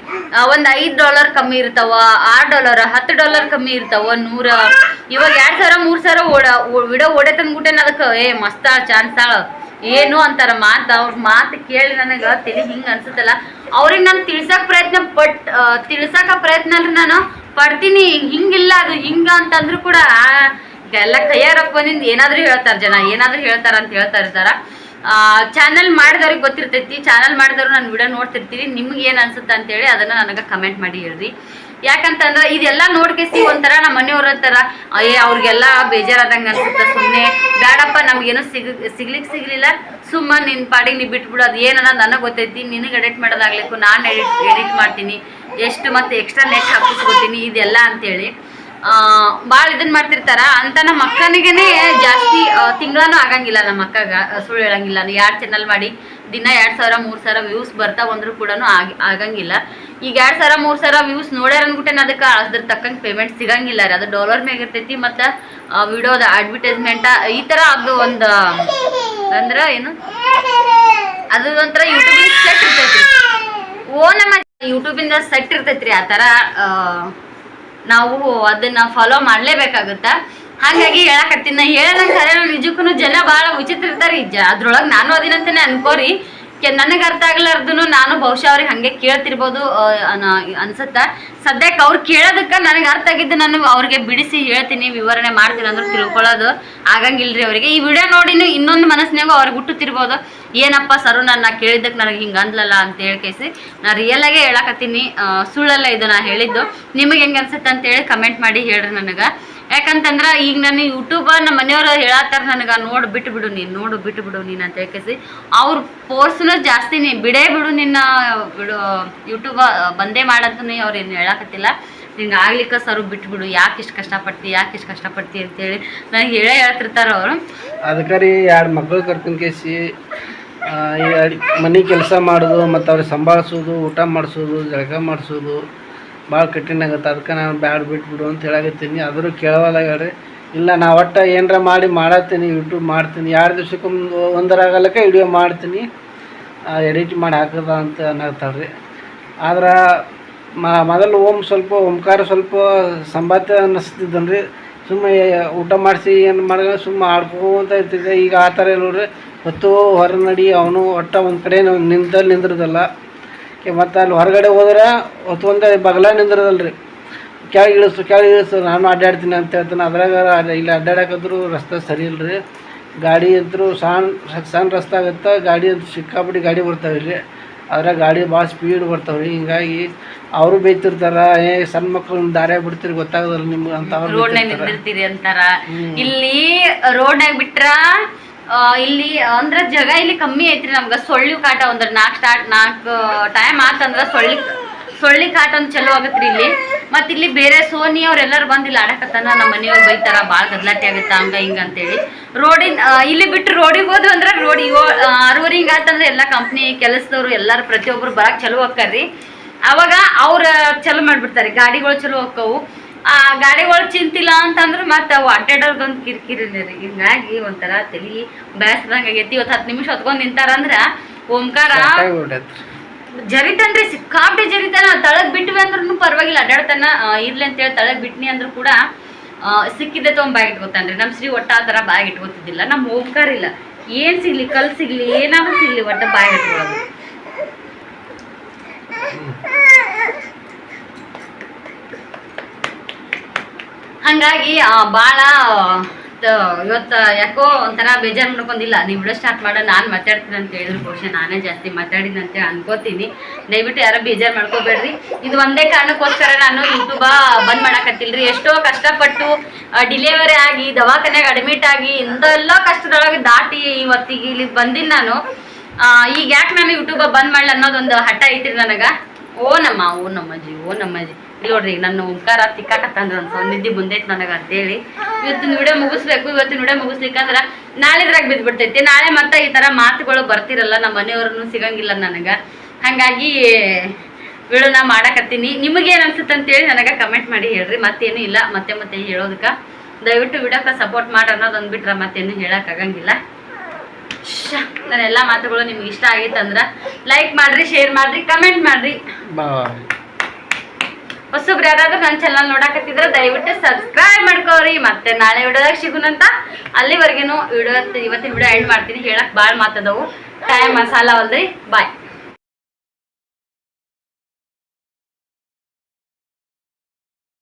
ಒಂದ್ ಐದ್ ಡಾಲರ್ ಕಮ್ಮಿ ಇರ್ತಾವ, ಆರ್ ಡಾಲರ್ ಹತ್ತು ಡಾಲರ್ ಕಮ್ಮಿ ಇರ್ತಾವ, ನೂರ, ಇವಾಗ ಎರಡ್ ಸಾವಿರ, ಮೂರ್ ಸಾವಿರ ಓಡ ವಿಡಿಯೋ ಓಡೇ ತಂದ್ಬಿಟ್ಟೇನ ಅದಕ್ಕೆ, ಏ ಚಾನ್ಸ್ ಚಾನ್ಸಾಳ ಏನು ಅಂತಾರ ಮಾತು, ಅವ್ರ ಮಾತು ಕೇಳಿ ನನಗೆ ತಿಳಿ ಹಿಂಗೆ ಅನ್ಸುತ್ತಲ್ಲ. ಅವ್ರಿಗೆ ನಾನು ತಿಳ್ಸಕ್ ಪ್ರಯತ್ನ ಪಟ್ ತಿಳ್ಸಕ ಪ್ರಯತ್ನ ಅಂದ್ರೆ ನಾನು ಪಡ್ತೀನಿ, ಹಿಂಗಿಲ್ಲ ಅದು ಹಿಂಗ ಅಂತಂದ್ರು ಕೂಡ ಎಲ್ಲ ಕೈಯಾರಕ್ ಬಂದಿಂದ ಏನಾದ್ರೂ ಹೇಳ್ತಾರ ಜನ, ಏನಾದ್ರೂ ಹೇಳ್ತಾರ ಅಂತ ಹೇಳ್ತಾ ಇರ್ತಾರ. ಚಾನಲ್ ಮಾಡಿದವ್ರಿಗೆ ಗೊತ್ತಿರ್ತೈತಿ. ಚಾನಲ್ ಮಾಡಿದವ್ರು ನಾನು ವಿಡಿಯೋ ನೋಡ್ತಿರ್ತೀನಿ. ನಿಮ್ಗೆ ಏನು ಅನ್ಸುತ್ತೆ ಅಂತೇಳಿ ಅದನ್ನ ನನಗೆ ಕಮೆಂಟ್ ಮಾಡಿ ಹೇಳ್ರಿ. ಯಾಕಂತಂದ್ರೆ ಇದೆಲ್ಲ ನೋಡ್ಕೇಸಿ ಒಂಥರ ನಮ್ಮ ಮನೆಯವ್ರ ಥರ ಏ ಅವ್ರಿಗೆಲ್ಲ ಬೇಜಾರಾದಂಗೆ ಅನ್ಸುತ್ತೆ ಸುಮ್ಮನೆ ಬೇಡಪ್ಪ ನಮಗೇನು ಸಿಗ್ ಸಿಗ್ಲಿಕ್ಕೆ ಸಿಗ್ಲಿಲ್ಲ. ಸುಮ್ಮ ನಿನ್ನ ಪಾಡಿಗೆ ನೀವು ಬಿಟ್ಬಿಡು, ಅದು ಏನನ್ನ ನನಗೆ ಗೊತ್ತೈತಿ. ನಿನಗೆ ಎಡಿಟ್ ಮಾಡೋದಾಗ್ಲಿಕ್ಕು ನಾನು ಎಡಿಟ್ ಎಡಿಟ್ ಮಾಡ್ತೀನಿ. ಎಷ್ಟು ಮತ್ತೆ ಎಕ್ಸ್ಟ್ರಾ ನೆಟ್ ಹಾಕಿಸ್ಕೊತೀನಿ, ಇದೆಲ್ಲ ಅಂತೇಳಿ. ಭಾಳ ಇದನ್ನ ಮಾಡ್ತಿರ್ತಾರ. ಅಂತ ನಮ್ಮ ಅಕ್ಕನಿಗೇನೆ ಜಾಸ್ತಿ ತಿಂಗಳೂ ಆಗಂಗಿಲ್ಲ ನಮ್ಮ ಅಕ್ಕಗ ಸುಳ್ಳು ಹೇಳಂಗಿಲ್ಲ. ಎರಡು ಚಾನಲ್ ಮಾಡಿ, ದಿನ ಎರಡು ಸಾವಿರ, ಮೂರು ಸಾವಿರ ವ್ಯೂಸ್ ಬರ್ತಾ ಬಂದರೂ ಕೂಡ ಆಗ, ಆಗಂಗಿಲ್ಲ. ಈಗ ಎರಡು ಸಾವಿರ, ಮೂರು ಸಾವಿರ ವ್ಯೂಸ್ ನೋಡ್ಯಾರ ಅನ್ಬಿಟ್ಟೆ ಅದಕ್ಕೆ ಅದ್ರ ತಕ್ಕಂಗೆ ಪೇಮೆಂಟ್ ಸಿಗಂಗಿಲ್ಲ ರೀ. ಅದು ಡಾಲರ್ ಮ್ಯಾಗ ಇರ್ತೈತಿ ಮತ್ತು ವಿಡಿಯೋದ ಅಡ್ವರ್ಟೈಸ್ಮೆಂಟ ಈ ಥರ ಅದು ಒಂದು, ಅಂದ್ರೆ ಏನು? ಅದು ಒಂಥರ ಯೂಟ್ಯೂಬಿಂದ ಸೆಟ್ ಇರ್ತೈತಿ ಓ, ನಮ್ಮ ಯೂಟ್ಯೂಬಿಂದ ಸೆಟ್ ಇರ್ತೈತ್ರಿ. ಆ ಥರ ನಾವು ಅದನ್ನ ಫಾಲೋ ಮಾಡ್ಲೇಬೇಕಾಗುತ್ತ? ಹಾಗಾಗಿ ಹೇಳಕತ್ತೀನಿ. ನಾ ಹೇಳದಂಗ ಖರೆ ನಿಜಕ್ಕೂ ಜನ ಭಾಳ ವಿಚಿತ್ರ ಇರ್ತಾರೆ ಅದ್ರೊಳಗೆ ನಾನು ಅದಿನಂತಾನೆ ಅನ್ಕೋರಿ. ನನಗೆ ಅರ್ಥ ಆಗ್ಲಾರ್ದು ನಾನು ಬಹುಶಃ ಅವ್ರಿಗೆ ಹಂಗೆ ಕೇಳ್ತಿರ್ಬೋದು ಅನ್ಸುತ್ತ. ಸದ್ಯಕ್ಕೆ ಅವ್ರು ಕೇಳೋದಕ್ಕೆ ನನಗೆ ಅರ್ಥ ಆಗಿದ್ದು ನಾನು ಅವ್ರಿಗೆ ಬಿಡಿಸಿ ಹೇಳ್ತೀನಿ, ವಿವರಣೆ ಮಾಡ್ತೀನಿ ಅಂದ್ರೆ ತಿಳ್ಕೊಳ್ಳೋದು ಆಗಂಗಿಲ್ರಿ ಅವರಿಗೆ. ಈ ವಿಡಿಯೋ ನೋಡಿ ಇನ್ನೊಂದು ಮನಸ್ಸಿನಾಗ ಅವ್ರಿಗೆ ಹುಟ್ಟುತ್ತಿರ್ಬೋದು. ಏನಪ್ಪ ಸರು ನನ್ನ ಕೇಳಿದ್ದಕ್ಕೆ ನನಗೆ ಹಿಂಗೆ ಅಂದ್ಲಲ್ಲ ಅಂತ ಹೇಳ್ಕೇಸಿ ನಾ ರಿಯಲ್ ಆಗೇ ಹೇಳಕತ್ತೀನಿ. ಸುಳ್ಳಲ್ಲ ಇದು ನಾ ಹೇಳಿದ್ದು. ನಿಮಗೆ ಹೆಂಗೆ ಅನ್ಸುತ್ತೆ ಅಂತೇಳಿ ಕಮೆಂಟ್ ಮಾಡಿ ಹೇಳ್ರಿ ನನಗೆ. ಯಾಕಂತಂದ್ರ ಈಗ ನಾನು ಯೂಟ್ಯೂಬ ನಮ್ಮ ಮನೆಯವರು ಹೇಳತ್ತಾರ ನನಗೆ, ನೋಡು, ಬಿಟ್ಟು ಬಿಡು ನೀನು, ನೋಡು, ಬಿಟ್ಟು ಬಿಡು ನೀನು ಅಂತ ಹೇಳ್ಕೇಸಿ ಅವ್ರ ಪೋರ್ಸ್ನ ಜಾಸ್ತಿ ನೀ ಬಿಡೇ ಬಿಡು ನಿನ್ನ, ಬಿಡು ಯೂಟ್ಯೂಬ ಬಂದೇ ಮಾಡಂತೂ ಅವ್ರು ಏನು ಹೇಳಕತ್ತಿಲ್ಲ. ನಿಂಗೆ ಆಗ್ಲಿಕ್ಕ ಬಿಟ್ಟು ಬಿಡು, ಯಾಕೆ ಇಷ್ಟು ಕಷ್ಟಪಡ್ತಿ, ಯಾಕೆ ಇಷ್ಟು ಕಷ್ಟಪಡ್ತಿ ಅಂತೇಳಿ ನನಗೆ ಹೇಳೇ ಹೇಳ್ತಿರ್ತಾರ ಅವರು. ಅದಕ್ಕೆ ರೀ ಎರಡು ಮಕ್ಳು ಕರ್ಕೊಂಡು ಕೇಸಿ ಈ ಮನೆ ಕೆಲಸ ಮಾಡೋದು ಮತ್ತು ಅವ್ರಿಗೆ ಸಂಭಾಳಿಸೋದು, ಊಟ ಮಾಡಿಸೋದು, ಜಳಕ ಮಾಡಿಸೋದು. ಭಾಳ ಕಠಿಣ ಆಗತ್ತೆ. ಅದಕ್ಕೆ ನಾನು ಬ್ಯಾಡ ಬಿಟ್ಬಿಡು ಅಂತ ಹೇಳಕತ್ತೀನಿ. ಆದರೂ ಕೇಳವಲ್ಲ ಹೇಳ್ರಿ. ಇಲ್ಲ, ನಾ ಒಟ್ಟು ಏನಾರ ಮಾಡಿ ಮಾಡತ್ತೀನಿ ಯೂಟ್ಯೂಬ್ ಮಾಡ್ತೀನಿ. ಎರಡು ದಿವ್ಸಕ್ಕೊಂದು ಒಂದರಾಗಲಕ್ಕ ವಿಡಿಯೋ ಮಾಡ್ತೀನಿ. ಎಡಿಟ್ ಮಾಡಿ ಹಾಕದ ಅಂತ ಅನ್ನತ್ತಾಳ್ರಿ ಆದ್ರೆ ಮೊದಲು ಓಮ್ ಸ್ವಲ್ಪ, ಓಂಕಾರ ಸ್ವಲ್ಪ ಸಂಬಾತ ಅನ್ನಿಸ್ತಿದ್ದನು ರೀ ಸುಮ್ಮನೆ ಊಟ ಮಾಡಿಸಿ ಏನು ಮಾಡಿದ್ರೆ ಸುಮ್ಮನೆ ಆಡ್ಕೊಂತ ಇರ್ತಿದ್ದೆ. ಈಗ ಆ ಥರ ಇಲ್ಲ ನೋಡ್ರಿ. ಹೊತ್ತು ಹೊರ ನಡಿ ಅವನು ಒಟ್ಟ ಒಂದು ಕಡೆ ನಿಂತಲ್ಲಿ ನಿಂದ್ರದಲ್ಲ. ಮತ್ತು ಅಲ್ಲಿ ಹೊರಗಡೆ ಹೋದ್ರೆ ಹೊತ್ತು ಒಂದೇ ಬಗಲ ನಿಂದ್ರದಲ್ಲ ರೀ ಕೆಳಗೆ ಇಳಿಸು ಕೆಳಗೆ ಇಳಿಸು ನಾನು ಅಡ್ಡಾಡ್ತೀನಿ ಅಂತ ಹೇಳ್ತಾನೆ. ಅದ್ರಾಗ ಇಲ್ಲಿ ಅಡ್ಡಾಡಕದ್ರು ರಸ್ತೆ ಸರಿ ಇಲ್ಲ ರೀ ಗಾಡಿ ಅಂತೂ ಸಣ್ಣ ಸಣ್ಣ ರಸ್ತೆ ಆಗುತ್ತೆ ಗಾಡಿ ಅಂತ ಸಿಕ್ಕಾಪಟ್ಟಿ ಗಾಡಿ ಬರ್ತಾವೆ ರೀ ಅದ್ರಾಗ ಗಾಡಿ ಭಾಳ ಸ್ಪೀಡ್ ಬರ್ತಾವೆ ರೀ ಹಿಂಗಾಗಿ ಅವರು ಬೈತಿರ್ತಾರ ಏ ಸಣ್ಣ ಮಕ್ಳು ದಾರ್ಯಾಗ ಬಿಡ್ತೀರಿ ಗೊತ್ತಾಗೋದಲ್ಲ ನಿಮ್ಗೆ ಅಂತ ಅವ್ರು ರೋಡ್ನಾಗ. ನಿಂದಿರ್ತೀರಿ ಅಂತಾರ. ಇಲ್ಲಿ ರೋಡ್ನಾಗ ಬಿಟ್ರ ಇಲ್ಲಿ, ಅಂದ್ರ ಜಗ ಇಲ್ಲಿ ಕಮ್ಮಿ ಐತ್ರಿ ನಮ್ಗ. ಸೊಳ್ಳಿ ಕಾಟ ಒಂದ್ರ ನಾಲ್ಕು ಸ್ಟಾರ್ಟ್ ನಾಲ್ಕು ಟೈಮ್ ಆತಂದ್ರ ಸೊಳ್ಳಿ ಸೊಳ್ಳಿ ಕಾಟ ಒಂದು ಚಲೋ ಆಗತ್ರಿ ಇಲ್ಲಿ. ಮತ್ತೆ ಇಲ್ಲಿ ಬೇರೆ ಸೋನಿ ಅವ್ರೆಲ್ಲರೂ ಬಂದು ಇಲ್ಲಿ ಆಡಕತ್ತಾನ. ನಮ್ಮ ಮನೆಯವ್ರು ಬೈತಾರ ಭಾಳ ಗದ್ಲಾಟಿ ಆಗುತ್ತಾ, ಹಂಗ ಹಿಂಗ ಅಂತೇಳಿ. ರೋಡಿನ ಇಲ್ಲಿ ಬಿಟ್ಟು ರೋಡಿಗೆ ಹೋದ್ ಅಂದ್ರ ರೋಡ್ ಇವ ಆತಂದ್ರ ಎಲ್ಲಾ ಕಂಪ್ನಿ ಕೆಲಸದವ್ರು ಎಲ್ಲಾರು ಪ್ರತಿಯೊಬ್ರು ಬರಾಕ್ ಚಲೋ ಹಾಕರ್ರಿ ಅವಾಗ ಅವ್ರ ಚಲೋ ಮಾಡ್ಬಿಡ್ತಾರೆ, ಗಾಡಿಗಳು ಚಲೋ ಹೋಕ್ಕವು ಆ ಗಾಡಿಗಳು ಚಿಂತಿಲ್ಲ ಅಂತಂದ್ರೆ ಮತ್ತೆ ಅವು ಅಡ್ಡಾಡೋರ್ಗೊಂದು ಕಿರಿಕಿರಿ ಹಿಂಗಾಗಿ ಒಂಥರ ತಲಿ ಬೇಸದಂಗ ಆಗೈತಿ. ಇವತ್ತು ಹತ್ತು ನಿಮಿಷ ಹೊತ್ಕೊಂಡ್ ನಿಂತಾರಂದ್ರ ಓಂಕಾರ ಜರಿತನ್ರಿ ಸಿಕ್ಕಾಪಟ್ಟೆ ಜರಿತಾನ. ತಳಗ್ ಬಿಟ್ವಿ ಅಂದ್ರೂ ಪರವಾಗಿಲ್ಲ. ಅಡ್ಡಾಡ್ತಾನ ಇರ್ಲಿ ಇರ್ಲಿ ಅಂತೇಳಿ ತಳಗ್ ಬಿಟ್ನಿ ಅಂದ್ರೂ ಕೂಡ ಆ, ಸಿಕ್ಕಿದ್ದೆ ತೊಗೊಂಡ್ ಬಾಯಿ ಇಟ್ಕೋತಾನ್ರಿ. ನಮ್ ಶ್ರೀ ಒಟ್ಟ ಆ ಥರ ಬಾಯಿ ಇಟ್ಕೋತಿದ್ದಿಲ್ಲ. ನಮ್ ಓಂಕಾರ ಇಲ್ಲ. ಏನ್ ಸಿಗ್ಲಿ ಕಲ್ ಸಿಗ್ಲಿ ಏನಾದ್ರೂ ಸಿಗ್ಲಿ ಒಟ್ಟ ಬಾಯಿ ಇಟ್ಕೊಳ್ಳೋದು ಹಂಗಾಗಿ ಭಾಳ ಇವತ್ತು ಯಾಕೋ ಒಂಥರ ಬೇಜಾರು ಮಾಡ್ಕೊಂಡಿಲ್ಲ. ನೀವು ವಿಡಿಯೋ ಸ್ಟಾರ್ಟ್ ಮಾಡೋ ನಾನು ಮಾತಾಡ್ತೀನಿ ಅಂತ ಹೇಳಿದ್ರು. ಬಹುಶಃ ನಾನೇ ಜಾಸ್ತಿ ಮಾತಾಡಿದಂತೆ ಅನ್ಕೋತೀನಿ. ದಯವಿಟ್ಟು ಯಾರೋ ಬೇಜಾರು ಮಾಡ್ಕೋಬೇಡ್ರಿ. ಇದು ಒಂದೇ ಕಾರಣಕ್ಕೋಸ್ಕರ ನಾನು ಯೂಟ್ಯೂಬ ಬಂದ್ ಮಾಡಕತ್ತಿಲ್ರಿ. ಎಷ್ಟೋ ಕಷ್ಟಪಟ್ಟು ಡಿಲಿವರಿ ಆಗಿ ದವಾಖಾನೆಗೆ ಅಡ್ಮಿಟ್ ಆಗಿ, ಇಂದೆಲ್ಲ ಕಷ್ಟದೊಳಗೆ ದಾಟಿ ಇವತ್ತಿಗೆ ಇಲ್ಲಿ ಬಂದಿನಿ ನಾನು. ಈಗ ಯಾಕೆ ನಾನು ಯೂಟ್ಯೂಬ ಬಂದ್ ಮಾಡ್ಲ ಅನ್ನೋದೊಂದು ಹಠ ಐತ್ರಿ ನನಗೆ. ಓ ನಮ್ಮ, ಓ ನಮ್ಮಜ್ಜಿ ಓ ನಮ್ಮಜ್ಜಿ ನೋಡ್ರಿ ನನ್ನ ಓಂಕಾರ ತಿಕ್ಕಾಕತ್ತಂದ್ರ ಒಂದು ನಿದ್ದೆ ಬಂದೈತಿ ನನಗೆ ಅಂತೇಳಿ ಇವತ್ತಿನ ವಿಡಿಯೋ ಮುಗಿಸ್ಬೇಕು, ಇವತ್ತಿನ ವಿಡಿಯೋ ಮುಗಿಸ್ಲಿಕ್ಕಂದ್ರ ನಾಳೆದ್ರಾಗ ಬಿದ್ದ್ಬಿಡ್ತೈತಿ ನಾಳೆ ಮತ್ತೆ ಈ ತರ ಮಾತುಗಳು ಬರ್ತಿರಲ್ಲ, ನಮ್ಮ ಮನೆಯವ್ರನ್ನು ಸಿಗಂಗಿಲ್ಲ ನನಗೆ. ಹಾಗಾಗಿ ವಿಡಿಯೋನ ಮಾಡಕತ್ತೀನಿ. ನಿಮಗೇನು ಅನ್ಸುತ್ತೆ ಅಂತೇಳಿ ನನಗೆ ಕಮೆಂಟ್ ಮಾಡಿ ಹೇಳ್ರಿ. ಮತ್ತೇನು ಇಲ್ಲ, ಮತ್ತೆ ಮತ್ತೆ ಹೇಳೋದಕ್ಕೆ. ದಯವಿಟ್ಟು ವಿಡಿಯೋಕ್ಕೆ ಸಪೋರ್ಟ್ ಮಾಡಿ ಅನ್ನೋದೊಂದು ಬಿಟ್ರೆ ಮತ್ತೇನು ಹೇಳಕ್ಕಾಗಂಗಿಲ್ಲ ನನ್ನ ಎಲ್ಲ ಮಾತುಗಳು ನಿಮ್ಗೆ ಇಷ್ಟ ಆಗಿತ್ತಂದ್ರ ಲೈಕ್ ಮಾಡ್ರಿ ಶೇರ್ ಮಾಡ್ರಿ ಕಮೆಂಟ್ ಮಾಡ್ರಿ. ಹೊಸಬ್ರು ಯಾರಾದ್ರೂ ನನ್ನ ಚಾನಲ್ ನೋಡಕತ್ತಿದ್ರೆ ದಯವಿಟ್ಟು ಸಬ್ಸ್ಕ್ರೈಬ್ ಮಾಡ್ಕೋರಿ ಮತ್ತೆ ನಾಳೆ ವಿಡಿಯೋದಾಗ ಸಿಗುನಂತ ಅಲ್ಲಿವರೆಗೂ ವಿಡಿಯೋ ಇವತ್ತಿನ ವಿಡಿಯೋ ಎಂಡ್ ಮಾಡ್ತೀನಿ. ಹೇಳಕ್ ಭಾಳ ಮಾತದವು. ಟೈಮ್ ಮಸಾಲ ಅಲ್ರಿ. ಬಾಯ್